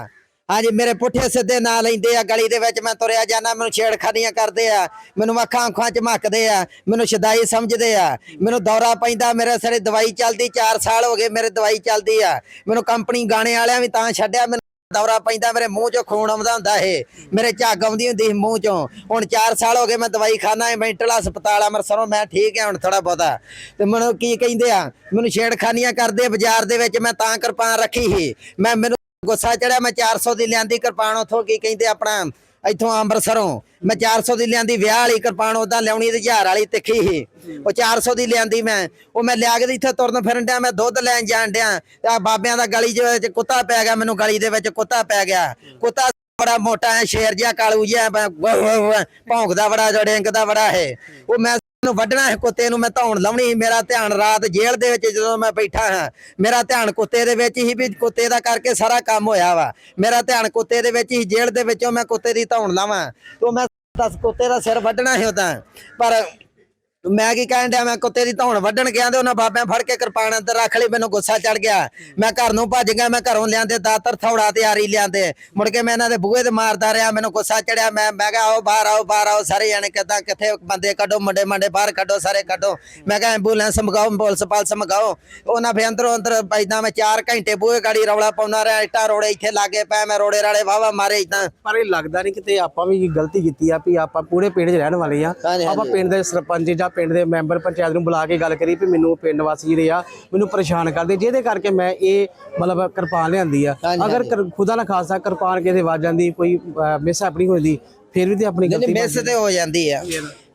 ਹਾਂਜੀ, ਮੇਰੇ ਪੁੱਠੇ ਸਿੱਧੇ ਨਾਂ ਲੈਂਦੇ ਆ, ਗਲੀ ਦੇ ਵਿੱਚ ਮੈਂ ਤੁਰਿਆ ਜਾਣਾ ਮੈਨੂੰ ਛੇੜਖਾਨੀਆਂ ਕਰਦੇ ਆ, ਮੈਨੂੰ ਅੱਖਾਂ ਅੱਖਾਂ ਚ ਮੱਕਦੇ ਆ, ਮੈਨੂੰ ਸ਼ਦਾਈ ਸਮਝਦੇ ਆ, ਮੈਨੂੰ ਦੌਰਾ ਪੈਂਦਾ ਮੇਰੇ ਸਾਰੇ, ਦਵਾਈ ਚੱਲਦੀ 4 ਸਾਲ ਹੋ ਗਏ ਮੇਰੇ ਦਵਾਈ ਚੱਲਦੀ ਆ, ਮੈਨੂੰ ਕੰਪਨੀ ਗਾਣੇ ਵਾਲਿਆਂ ਵੀ ਤਾਂ ਛੱਡਿਆ, ਮੈਨੂੰ ਦੌਰਾ ਪੈਂਦਾ, ਮੇਰੇ ਮੂੰਹ ਚੋਂ ਖੂਨ ਆਉਂਦਾ ਹੁੰਦਾ ਏ ਮੇਰੇ ਝੱਗ ਆਉਂਦੀ ਹੁੰਦੀ ਸੀ ਮੂੰਹ ਚੋਂ, ਹੁਣ 4 ਸਾਲ ਹੋ ਗਏ ਮੈਂ ਦਵਾਈ ਖਾਣਾ ਮੈਂਟਲ ਹਸਪਤਾਲ ਅੰਮ੍ਰਿਤਸਰੋਂ ਮੈਂ ਠੀਕ ਹਾਂ ਹੁਣ ਥੋੜਾ ਬਹੁਤਾ, ਤੇ ਮੈਨੂੰ ਕੀ ਕਹਿੰਦੇ ਆ, ਮੈਨੂੰ ਛੇੜਖਾਨੀਆਂ ਕਰਦੇ ਬਾਜ਼ਾਰ ਦੇ ਵਿੱਚ ਮੈਂ ਤਾਂ ਕਿਰਪਾਨ ਰੱਖੀ ਸੀ, ਮੈਂ ਮੈਨੂੰ ਗੁੱਸਾ ਚੜਿਆ, ਮੈਂ 400 ਦੀ ਲਿਆਂਦੀ ਕਿਰਪਾਨ ਉਥੋਂ, ਕੀ ਕਹਿੰਦੇ ਆਪਣਾ, ਇੱਥੋਂ ਅੰਮ੍ਰਿਤਸਰੋਂ। ਮੈਂ 400 ਦੀ ਲਿਆਂਦੀ ਵਿਆਹ ਵਾਲੀ ਕਿਰਪਾਨ ਉਦਾਂ ਲਿਆਉਣੀ ਤੇ ਹਜ਼ਾਰ ਵਾਲੀ ਤਿੱਖੀ ਸੀ। ਉਹ 400 ਦੀ ਲਿਆਂਦੀ ਮੈਂ, ਉਹ ਮੈਂ ਲਿਆ ਕੇ ਇੱਥੇ ਤੁਰਨ ਫਿਰਨ ਡਿਆ, ਮੈਂ ਦੁੱਧ ਲੈਣ ਜਾਣ ਡਿਆ। ਤੇ ਬਾਬਿਆਂ ਦਾ ਗਲੀ ਦੇ ਕੁੱਤਾ ਪੈ ਗਿਆ, ਮੈਨੂੰ ਗਲੀ ਦੇ ਵਿੱਚ ਕੁੱਤਾ ਪੈ ਗਿਆ। ਕੁੱਤਾ ਬੜਾ ਮੋਟਾ ਹੈ, ਸ਼ੇਰ ਜਿਹਾ, ਕਾਲੂ ਜਿਹਾ, ਬ- ਵ- ਵ- ਵ- ਭੌਂਕਦਾ ਬੜਾ ਜੜਿੰਕਦਾ ਬੜਾ ਹੈ। ਉਹ ਮੈਂ ਨੂੰ ਵੱਢਣਾ ਹੈ ਕੁੱਤੇ ਨੂੰ, ਮੈਂ ਧੌਣ ਲਾਉਣੀ ਸੀ। ਮੇਰਾ ਧਿਆਨ ਰਾਤ ਜੇਲ੍ਹ ਦੇ ਵਿੱਚ ਜਦੋਂ ਮੈਂ ਬੈਠਾ ਹਾਂ, ਮੇਰਾ ਧਿਆਨ ਕੁੱਤੇ ਦੇ ਵਿੱਚ ਹੀ ਵੀ ਕੁੱਤੇ ਦਾ ਕਰਕੇ ਸਾਰਾ ਕੰਮ ਹੋਇਆ ਵਾ। ਮੇਰਾ ਧਿਆਨ ਕੁੱਤੇ ਦੇ ਵਿੱਚ ਹੀ, ਜੇਲ੍ਹ ਦੇ ਵਿੱਚੋਂ ਮੈਂ ਕੁੱਤੇ ਦੀ ਧੌਣ ਲਾਵਾਂ। ਤੋਂ ਮੈਂ ਦਸ ਕੁੱਤੇ ਦਾ ਸਿਰ ਵੱਢਣਾ ਸੀ ਉਦਾਂ। ਪਰ ਮੈਂ ਕੀ ਕਹਿਣ ਡਿਆ? ਮੈਂ ਕੁੱਤੇ ਦੀ ਧੌਣ ਵੱਢਣ ਗਿਆ ਤੇ ਉਹਨਾਂ ਬਾਬਿਆਂ ਫੜ ਕੇ ਕਿਰਪਾਨ ਅੰਦਰ ਰੱਖ ਲਈ ਮੈਨੂੰ ਗੁੱਸਾ ਚੜ ਗਿਆ। ਮੈਂ ਘਰ ਨੂੰ ਭੱਜ ਗਿਆ ਮੈਂ ਘਰੋਂ ਲਿਆਂਦੇ ਦਾਤਰ ਥੌੜਾ ਤੇ ਆਰੀ ਲਿਆਂਦੇ। ਮੁੜ ਕੇ ਮੈਂ ਇਹਨਾਂ ਦੇ ਬੂਹੇ ਤੇ ਮਾਰਦਾ ਰਿਹਾ ਮੈਨੂੰ ਗੁੱਸਾ ਚੜਿਆ ਮੈਂ ਮੈਂ ਕਿਹਾ ਆਓ ਬਾਹਰ ਆਓ ਬਾਹਰ ਆਓ ਸਾਰੇ ਜਾਣੇ ਕਿੱਦਾਂ ਕਿੱਥੇ ਬੰਦੇ ਕੱਢੋ ਮੁੰਡੇ ਮੰਡੇ ਬਾਹਰ ਕੱਢੋ ਸਾਰੇ ਕੱਢੋ। ਮੈਂ ਕਿਹਾ ਐਂਬੂਲੈਂਸ ਮੰਗਾਓ ਪੁਲਿਸ ਪਾਲਸ ਮੰਗਾਓ ਉਹਨਾਂ ਫੇ ਅੰਦਰੋਂ ਅੰਦਰ ਇਦਾਂ ਮੈਂ 4 ਘੰਟੇ ਬੂਹੇ ਗਾੜੀ ਰੌਲਾ ਪਾਉਂਦਾ ਰਿਹਾ ਇੱਟਾਂ ਰੋੜੇ ਇੱਥੇ ਲਾਗੇ ਪਏ ਮੈਂ ਰੋੜੇ ਰਾਲੇ ਵਾਵਾ ਮਾਰੇ ਇਦਾਂ ਪਰ ਇਹ ਲੱਗਦਾ ਨਹੀਂ ਕਿਤੇ ਆਪਾਂ ਵੀ ਗਲਤੀ ਕੀਤੀ ਆ ਵੀ ਆਪਾਂ ਪੂਰੇ ਪਿੰਡ 'ਚ ਰਹਿਣ ਵਾਲੇ ਆ। ਆਪਾਂ। ਪਿੰਡ ਦੇ ਸਰਪੰਚ ਜਾਂ ਪਿੰਡ ਦੇ ਮੈਂਬਰ ਪੰਚਾਇਤ ਨੂੰ ਬੁਲਾ ਕੇ ਗੱਲ ਕਰੀ ਵੀ ਮੈਨੂੰ ਪਿੰਡ ਵਾਸੀ ਜਿਹੜੇ ਆ ਮੈਨੂੰ ਪਰੇਸ਼ਾਨ ਕਰਦੇ ਜਿਹਦੇ ਕਰਕੇ ਮੈਂ ਇਹ ਮਤਲਬ ਕਿਰਪਾਨ ਲਿਆਂਦੀ ਆ। ਅਗਰ ਖੁਦਾ ਨਾ ਖਾਸਾ ਕਿਰਪਾਨ ਕਿਸੇ ਵੱਜ ਜਾਂਦੀ ਕੋਈ ਮਿਸ ਆਪਣੀ ਹੁੰਦੀ ਫਿਰ ਵੀ ਤੇ ਆਪਣੀ ਗਲਤੀ ਮਿਸ ਤੇ ਹੋ ਜਾਂਦੀ ਆ।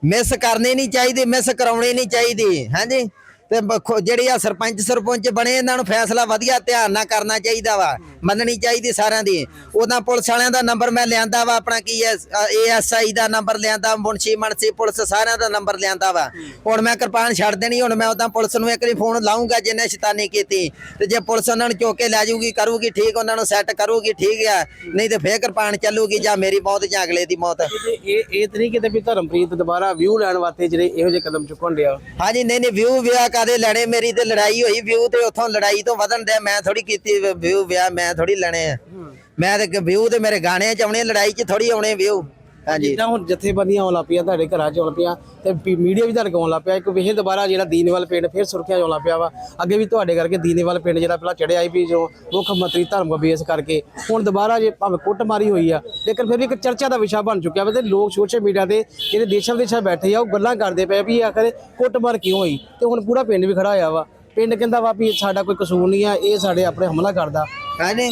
ਮਿਸ ਕਰਨੀ ਨਹੀਂ ਚਾਹੀਦੀ ਮਿਸ ਕਰਾਉਣੀ ਨਹੀਂ ਚਾਹੀਦੀ ਹਾਂਜੀ। ਤੇ ਜਿਹੜੀ ਆ ਸਰਪੰਚ ਸਰਪੰਚ ਬਣੇ ਇਹਨਾਂ ਨੂੰ ਫੈਸਲਾ ਵਧੀਆ ਧਿਆਨ ਨਾਲ ਕਰਨਾ ਚਾਹੀਦਾ ਵਾ ਮੰਨਣੀ ਚਾਹੀਦੀ ਸਾਰਿਆਂ ਦੀ। ਉਦਾਂ ਪੁਲਿਸ ਵਾਲਿਆਂ ਦਾ ਨੰਬਰ ਮੈਂ ਲਿਆਂਦਾ ਵਾ ਆਪਣਾ ਕੀ ਹੈ ਏਐਸਆਈ ਦਾ ਨੰਬਰ ਲਿਆਂਦਾ ਮੁਨਸ਼ੀ ਮਨਸੀ ਪੁਲਿਸ ਸਾਰਿਆਂ ਦਾ ਨੰਬਰ ਲਿਆਂਦਾ ਵਾ। ਹੁਣ ਮੈਂ ਕਿਰਪਾਨ ਛੱਡ ਦੇਣੀ ਹੁਣ ਮੈਂ ਉਦਾਂ ਪੁਲਿਸ ਨੂੰ ਇੱਕ ਵਾਰੀ ਫੋਨ ਲਾਉਂਗਾ ਜਿੰਨੇ ਸ਼ੈਤਾਨੀ ਕੀਤੀ। ਤੇ ਜੇ ਪੁਲਿਸ ਉਹਨਾਂ ਨੂੰ ਚੁੱਕ ਲੈ ਜਾਊਗੀ ਕਰੂਗੀ ਠੀਕ ਉਹਨਾਂ ਨੂੰ ਸੈੱਟ ਕਰੂਗੀ ਠੀਕ ਆ। ਨਹੀਂ ਤੇ ਫੇਰ ਕਿਰਪਾਨ ਚੱਲੂਗੀ ਜਾਂ ਮੇਰੀ ਮੌਤ ਜਾਂ ਅਗਲੇ ਦੀ ਮੌਤ। ਇਹ ਇਹ ਤੇ ਨਹੀਂ ਕਿਤੇ ਵੀ ਧਰਮਪ੍ਰੀਤ ਦੁਬਾਰਾ ਵਿਊ ਲੈਣ ਵਾਸਤੇ ਜਿਹੜੇ ਇਹੋ ਜਿਹੇ ਕਦਮ ਚੁੱਕਣ ਡਿਆ ਹਾਂਜੀ ਨਹੀਂ ਨਹੀਂ ਵਿਊ ਵਿਆਹ ਕਾਦੇ ਲੈਣੇ? ਮੇਰੀ ਤੇ ਲੜਾਈ ਹੋਈ ਵਿਊ ਤੇ ਉੱਥੋਂ ਲੜਾਈ ਤੋਂ ਵਧਣ ਦੇ ਮੈਂ ਥੋੜੀ ਕੀਤੀ ਵਿਊ ਵਿਆਹ ਮੈਂ ਥੋੜੀ ਲੈਣੇ ਆ। ਮੈਂ ਤੇ ਵਿਊ ਤੇ ਮੇਰੇ ਗਾਣੇ ਚ ਆਉਣੇ ਲੜਾਈ ਚ ਥੋੜੀ ਆਉਣੇ ਵਿਊ ਹਾਂਜੀ। ਜਿੱਦਾਂ ਹੁਣ ਜਥੇਬੰਦੀਆਂ ਆਉਣ ਲੱਗ ਪਈਆਂ ਤੁਹਾਡੇ ਘਰਾਂ 'ਚ ਆਉਣ ਪਿਆ ਤੇ ਮੀਡੀਆ ਵੀ ਤੁਹਾਡੇ ਕੋਲ ਆਉਣ ਲੱਗ ਪਿਆ। ਇੱਕ ਵੇਹੇ ਦੁਬਾਰਾ ਜਿਹੜਾ ਦੀਨੇਵਾਲ ਪਿੰਡ ਫਿਰ ਸੁਰਖੀਆਂ 'ਚ ਆਉਣ ਲੱਗ ਪਿਆ ਵਾ। ਅੱਗੇ ਵੀ ਤੁਹਾਡੇ ਕਰਕੇ ਦੀਨੇਵਾਲ ਪਿੰਡ ਜਿਹੜਾ ਪਹਿਲਾਂ ਚੜਿਆ ਸੀ ਵੀ ਜੋ ਮੁੱਖ ਮੰਤਰੀ ਧਰਮ ਕੋ ਬੇਸ ਕਰਕੇ ਹੁਣ ਦੁਬਾਰਾ ਜੇ ਭਾਵੇਂ ਕੁੱਟਮਾਰੀ ਹੋਈ ਆ ਲੇਕਿਨ ਫਿਰ ਵੀ ਇੱਕ ਚਰਚਾ ਦਾ ਵਿਸ਼ਾ ਬਣ ਚੁੱਕਿਆ ਵਾ ਤੇ ਲੋਕ ਸੋਸ਼ਲ ਮੀਡੀਆ ਤੇ ਜਿਹੜੇ ਦੇਸ਼ਾਂ ਵਿਦੇਸ਼ਾਂ ਬੈਠੇ ਆ ਉਹ ਗੱਲਾਂ ਕਰਦੇ ਪਏ ਵੀ ਆਖਰ ਕੁੱਟਮਾਰ ਕਿਉਂ ਹੋਈ? ਤੇ ਹੁਣ ਪੂਰਾ ਪਿੰਡ ਵੀ ਖੜਾ ਹੋਇਆ ਵਾ। ਪਿੰਡ ਕਹਿੰਦਾ ਵਾ ਵੀ ਸਾਡਾ ਕੋਈ ਕਸੂਰ ਨਹੀਂ ਆ ਇਹ ਸਾਡੇ ਆਪਣੇ ਹਮਲਾ ਕਰਦਾ। ਹਾਂਜੀ।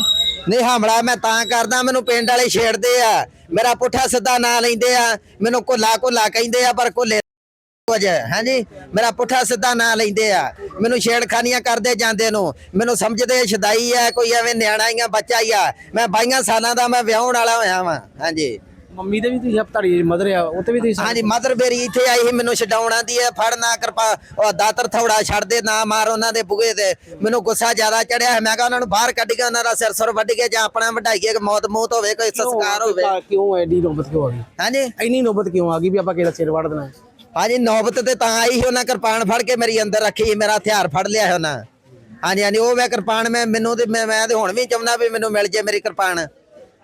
ਨਹੀਂ ਹਮਲਾ, ਮੈਂ ਤਾਂ ਕਰਦਾ, ਮੈਨੂੰ ਪਿੰਡ ਵਾਲੇ ਛੇੜਦੇ ਆ। ਮੇਰਾ ਪੁੱਠਾ ਸਿੱਧਾ ਨਾਂ ਲੈਂਦੇ ਆ, ਮੈਨੂੰ ਕੋਲਾ ਕੋਲਾ ਕਹਿੰਦੇ ਆ, ਪਰ ਕੋਲੇ ਕੁਝ, ਹਾਂਜੀ? ਮੇਰਾ ਪੁੱਠਾ ਸਿੱਧਾ ਨਾਂ ਲੈਂਦੇ ਆ। ਮੈਨੂੰ ਛੇੜਖਾਨੀਆਂ ਕਰਦੇ ਜਾਂਦੇ ਨੂੰ। ਮੈਨੂੰ ਸਮਝਦੇ ਛਦਾਈ ਆ, ਕੋਈ ਐਵੇਂ ਨਿਆਣਾ ਹੀ ਆ, ਬੱਚਾ ਹੀ ਆ। ਮੈਂ 22 ਸਾਲਾਂ ਦਾ ਮੈਂ ਵਿਆਹਣ ਵਾਲਾ ਹੋਇਆ ਵਾਂ, ਹਾਂਜੀ। ਮੰਮੀ ਦੇ ਵੀ ਤੁਸੀਂ ਤੁਹਾਡੀ ਮਦਰ ਆ ਉਹ ਤੇ ਵੀ ਤੁਸੀਂ ਹਾਂਜੀ ਮਦਰ ਮੇਰੀ ਇੱਥੇ ਆਈ ਸੀ ਮੈਨੂੰ ਛਡਾਉਣਾ ਦੀ ਹੈ ਫੜ ਨਾ ਕਿਰਪਾ ਉਹ ਦਾਤਰ ਥੌੜਾ ਛੱਡ ਦੇ ਨਾ ਮਾਰ ਉਹਨਾਂ ਦੇ ਬੁਗੇ ਤੇ। ਮੈਨੂੰ ਗੁੱਸਾ ਜ਼ਿਆਦਾ ਚੜਿਆ ਹੈ ਮੈਂ ਕਿਹਾ ਉਹਨਾਂ ਨੂੰ ਬਾਹਰ ਕੱਢ ਕੇ ਉਹਨਾਂ ਦਾ ਸਿਰ ਸੁਰ ਵੱਢ ਕੇ ਜਾਂ ਆਪਣਾ ਵਢਾਈਏ ਕਿ ਮੌਤ ਮੂਤ ਹੋਵੇ ਕੋਈ ਸੰਸਕਾਰ ਹੋਵੇ। ਕਿਉਂ ਐਡੀ ਨੋਬਤ ਕਿਉਂ ਆ ਗਈ? ਹਾਂਜੀ। ਇੰਨੀ ਨੋਬਤ ਕਿਉਂ ਆ ਗਈ ਵੀ ਆਪਾਂ ਕਿਹਦਾ ਸਿਰ ਵੜ ਦੇਣਾ? ਹੈ? ਹਾਂਜੀ ਨੌਬਤ ਤੇ ਤਾਂ ਆਈ ਸੀ ਉਹਨਾਂ ਕਿਰਪਾਨ ਫੜ ਕੇ ਮੇਰੀ ਅੰਦਰ ਰੱਖੀ ਸੀ, ਮੇਰਾ ਹਥਿਆਰ ਫੜ ਲਿਆ ਸੀ ਉਹਨਾਂ। ਹਾਂਜੀ ਹਾਂਜੀ ਉਹ ਮੈਂ ਕਿਰਪਾਨ ਮੈਂ ਮੈਨੂੰ ਤੇ ਮੈਂ ਮੈਂ ਤੇ ਹੁਣ ਵੀ ਚਾਹੁੰਦਾ ਵੀ ਮੈਨੂੰ ਮਿਲ ਜੇ ਮੇਰੀ ਕਿਰਪਾਨ।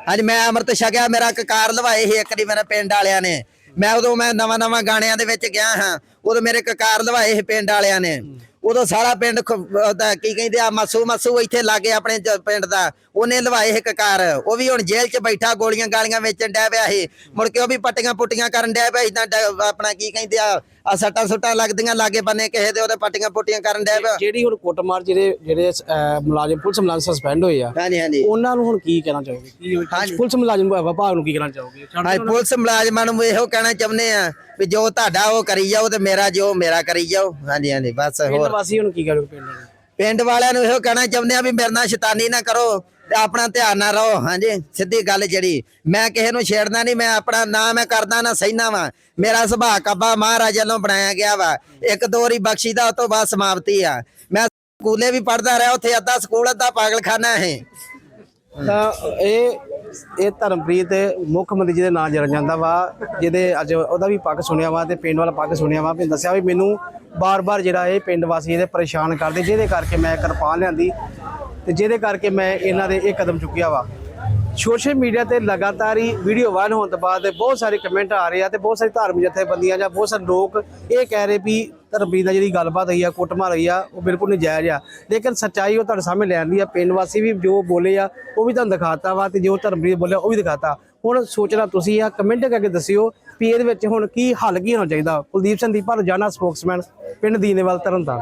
ਹਾਂਜੀ, ਮੈਂ ਅੰਮ੍ਰਿਤ ਛਕਿਆ, ਮੇਰਾ ਕਕਾਰ ਲਵਾਏ ਸੀ ਇੱਕ ਦੀ ਮੇਰੇ ਪਿੰਡ ਵਾਲਿਆਂ ਨੇ। ਮੈਂ ਉਦੋਂ ਮੈਂ ਨਵਾਂ ਨਵਾਂ ਗਾਣਿਆਂ ਦੇ ਵਿੱਚ ਗਿਆ ਹਾਂ, ਉਦੋਂ ਮੇਰੇ ਕਕਾਰ ਲਵਾਏ ਸੀ ਪਿੰਡ ਵਾਲਿਆਂ ਨੇ। ਉਦੋਂ ਸਾਰਾ ਪਿੰਡ ਖ- ਉਹਦਾ ਕੀ ਕਹਿੰਦੇ ਆ, ਮਾਸੂ ਮਸੂ ਇੱਥੇ ਲਾਗੇ ਆਪਣੇ ਜ- ਪਿੰਡ ਦਾ। ਉਹਨੇ ਲਵਾਏ ਸੀ ਕਕਾਰ ਉਹ ਵੀ ਹੁਣ ਜੇਲ੍ਹ 'ਚ ਬੈਠਾ ਗੋਲੀਆਂ ਗਾਲੀਆਂ ਵੇਚਣ ਡਿਆ ਪਿਆ ਸੀ ਮੁੜ ਕੇ ਉਹ ਵੀ ਪੱਟੀਆਂ ਪੁੱਟੀਆਂ ਕਰਨ ਡਿਆ ਪਿਆ ਇਦਾਂ ਆਪਣਾ ਕੀ ਕਹਿੰਦੇ ਆ ਆ ਸੱਟਾਂ ਸੁੱਟਾਂ ਲੱਗਦੀਆਂ ਲਾਗੇ ਬੰਨੇ ਕਿਸੇ ਦੇ ਉਹਦੇ ਪੱਟੀਆਂ ਪੁੱਟੀਆਂ ਕਰਨ ਡਿਆ ਪਿਆ। ਜਿਹੜੀ ਹੁਣ ਕੁੱਟਮਾਰ ਜਿਹੜੇ ਜਿਹੜੇ ਮੁਲਾਜ਼ਮ ਪੁਲਿਸ ਮੁਲਾਜ਼ਮ ਸਸਪੈਂਡ ਹੋਏ ਆ ਹਾਂਜੀ ਹਾਂਜੀ। ਉਹਨਾਂ ਨੂੰ ਹੁਣ ਕੀ ਕਹਿਣਾ ਚਾਹੋਗੇ? ਕੀ ਪੁਲਿਸ ਮੁਲਾਜ਼ਮ ਵਿਭਾਗ ਨੂੰ ਕੀ ਕਹਿਣਾ ਚਾਹੋਗੇ? ਹਾਂਜੀ ਪੁਲਿਸ ਮੁਲਾਜ਼ਮਾਂ ਨੂੰ ਇਹੋ ਕਹਿਣਾ ਚਾਹੁੰਦੇ ਆ ਵੀ ਜੋ ਤੁਹਾਡਾ ਉਹ ਕਰੀ ਜਾਓ ਤੇ ਮੇਰਾ ਜੋ ਮੇਰਾ ਕਰੀ ਜਾਓ। ਹਾਂਜੀ ਹਾਂਜੀ ਬਸ ਪਿੰਡ ਹੋਰ। ਵਾਸੀ ਹੁਣ ਕੀ ਕਰੋਗੇ ਪਿੰਡ ਪਿੰਡ ਵਾਲਿਆਂ ਨੂੰ ਇਹੋ ਕਹਿਣਾ ਚਾਹੁੰਦੇ ਆ ਵੀ ਮੇਰੇ ਨਾਲ ਸ਼ੈਤਾਨੀ ਨਾ ਕਰੋ। ਆਪਣਾ ਧਿਆਨ ਨਾਲ ਰਹੋ, ਹਾਂਜੀ, ਸਿੱਧੀ ਗੱਲ ਜਿਹੜੀ, ਮੈਂ ਕਿਸੇ ਨੂੰ ਛੇੜਦਾ ਨਹੀਂ, ਮੈਂ ਆਪਣਾ ਨਾ ਮੈਂ ਕਰਦਾ, ਨਾ ਸਹਿਨਾ ਵਾ। ਮੇਰਾ ਸੁਭਾਅ ਕੱਬਾ ਮਹਾਰਾਜ ਵੱਲੋਂ ਬਣਾਇਆ ਗਿਆ ਵਾ। ਇੱਕ ਦੋ ਵਾਰੀ ਬਖਸ਼ੀ ਦਾ ਉਸ ਤੋਂ ਬਾਅਦ ਸਮਾਪਤੀ ਆ। ਮੈਂ ਸਕੂਲੇ ਵੀ ਪੜਦਾ ਰਿਹਾ, ਉੱਥੇ ਅੱਧਾ ਸਕੂਲ, ਅੱਧਾ ਪਾਗਲਖਾਨਾ ਹੈ ਤਾਂ ਇਹ ਇਹ ਧਰਮਪ੍ਰੀਤ ਮੁੱਖ ਮੰਤਰੀ ਜੀ ਦੇ ਨਾਂ ਜਰ ਜਾਂਦਾ ਵਾ, ਜਿਹਦੇ ਅੱਜ ਉਹਦਾ ਵੀ ਪੱਗ ਸੁਣਿਆ ਵਾ ਤੇ ਪਿੰਡ ਵਾਲਾ ਪੱਗ ਸੁਣਿਆ ਵਾ, ਵੀ ਦੱਸਿਆ ਵੀ ਮੈਨੂੰ ਬਾਰ-ਬਾਰ ਜਿਹੜਾ ਇਹ ਪਿੰਡ ਵਾਸੀ ਇਹਦੇ ਪਰੇਸ਼ਾਨ ਕਰਦੇ, ਜਿਹਦੇ ਕਰਕੇ ਮੈਂ ਕਿਰਪਾਨ ਲਿਆਂਦੀ। ਤੇ ਜਿਹਦੇ ਕਰਕੇ ਮੈਂ ਇਹਨਾਂ ਦੇ ਇਹ ਕਦਮ ਚੁੱਕਿਆ ਵਾ। ਸੋਸ਼ਲ ਮੀਡੀਆ ਤੇ ਲਗਾਤਾਰ ਹੀ ਵੀਡੀਓ ਵਾਇਰਲ ਹੋਣ ਤੋਂ ਬਾਅਦ ਬਹੁਤ ਸਾਰੇ ਕਮੈਂਟ ਆ ਰਹੇ ਆ ਤੇ ਬਹੁਤ ਸਾਰੇ ਧਾਰਮਿਕ ਜਥੇਬੰਦੀਆਂ ਜਾਂ ਬਹੁਤ ਸਾਰੇ ਲੋਕ ਇਹ ਕਹਿ ਰਹੇ ਵੀ ਧਰਮਪ੍ਰੀਤ ਦਾ ਜਿਹੜੀ ਗੱਲਬਾਤ ਹੋਈ ਆ, ਕੁੱਟਮਾਰ ਹੋਈ ਆ, ਉਹ ਬਿਲਕੁਲ ਨਜਾਇਜ਼ ਆ। ਲੇਕਿਨ ਸੱਚਾਈ ਉਹ ਤੁਹਾਡੇ ਸਾਹਮਣੇ ਲਿਆਂਦੀ ਆ, ਪਿੰਡ ਵਾਸੀ ਵੀ ਜੋ ਬੋਲੇ ਆ, ਉਹ ਵੀ ਤੁਹਾਨੂੰ ਦਿਖਾਤਾ ਵਾ ਤੇ ਜੋ ਧਰਮਪ੍ਰੀਤ ਬੋਲਿਆ, ਉਹ ਵੀ ਦਿਖਾਤਾ। ਹੁਣ ਸੋਚਣਾ ਤੁਸੀਂ ਆ, ਕਮੈਂਟ ਕਰਕੇ ਦੱਸਿਓ ਵੀ ਇਹਦੇ ਵਿੱਚ ਹੁਣ ਕੀ ਹੱਲ ਕੀ ਹੋਣਾ ਚਾਹੀਦਾ। ਕੁਲਦੀਪ ਸਿੰਘ ਦੀਪਾ ਰੋਜ਼ਾਨਾ ਸਪੋਕਸਮੈਨ, ਪਿੰਡ ਦੀਨੇਵਾਲ, ਤਰਨਤਾਰਨ।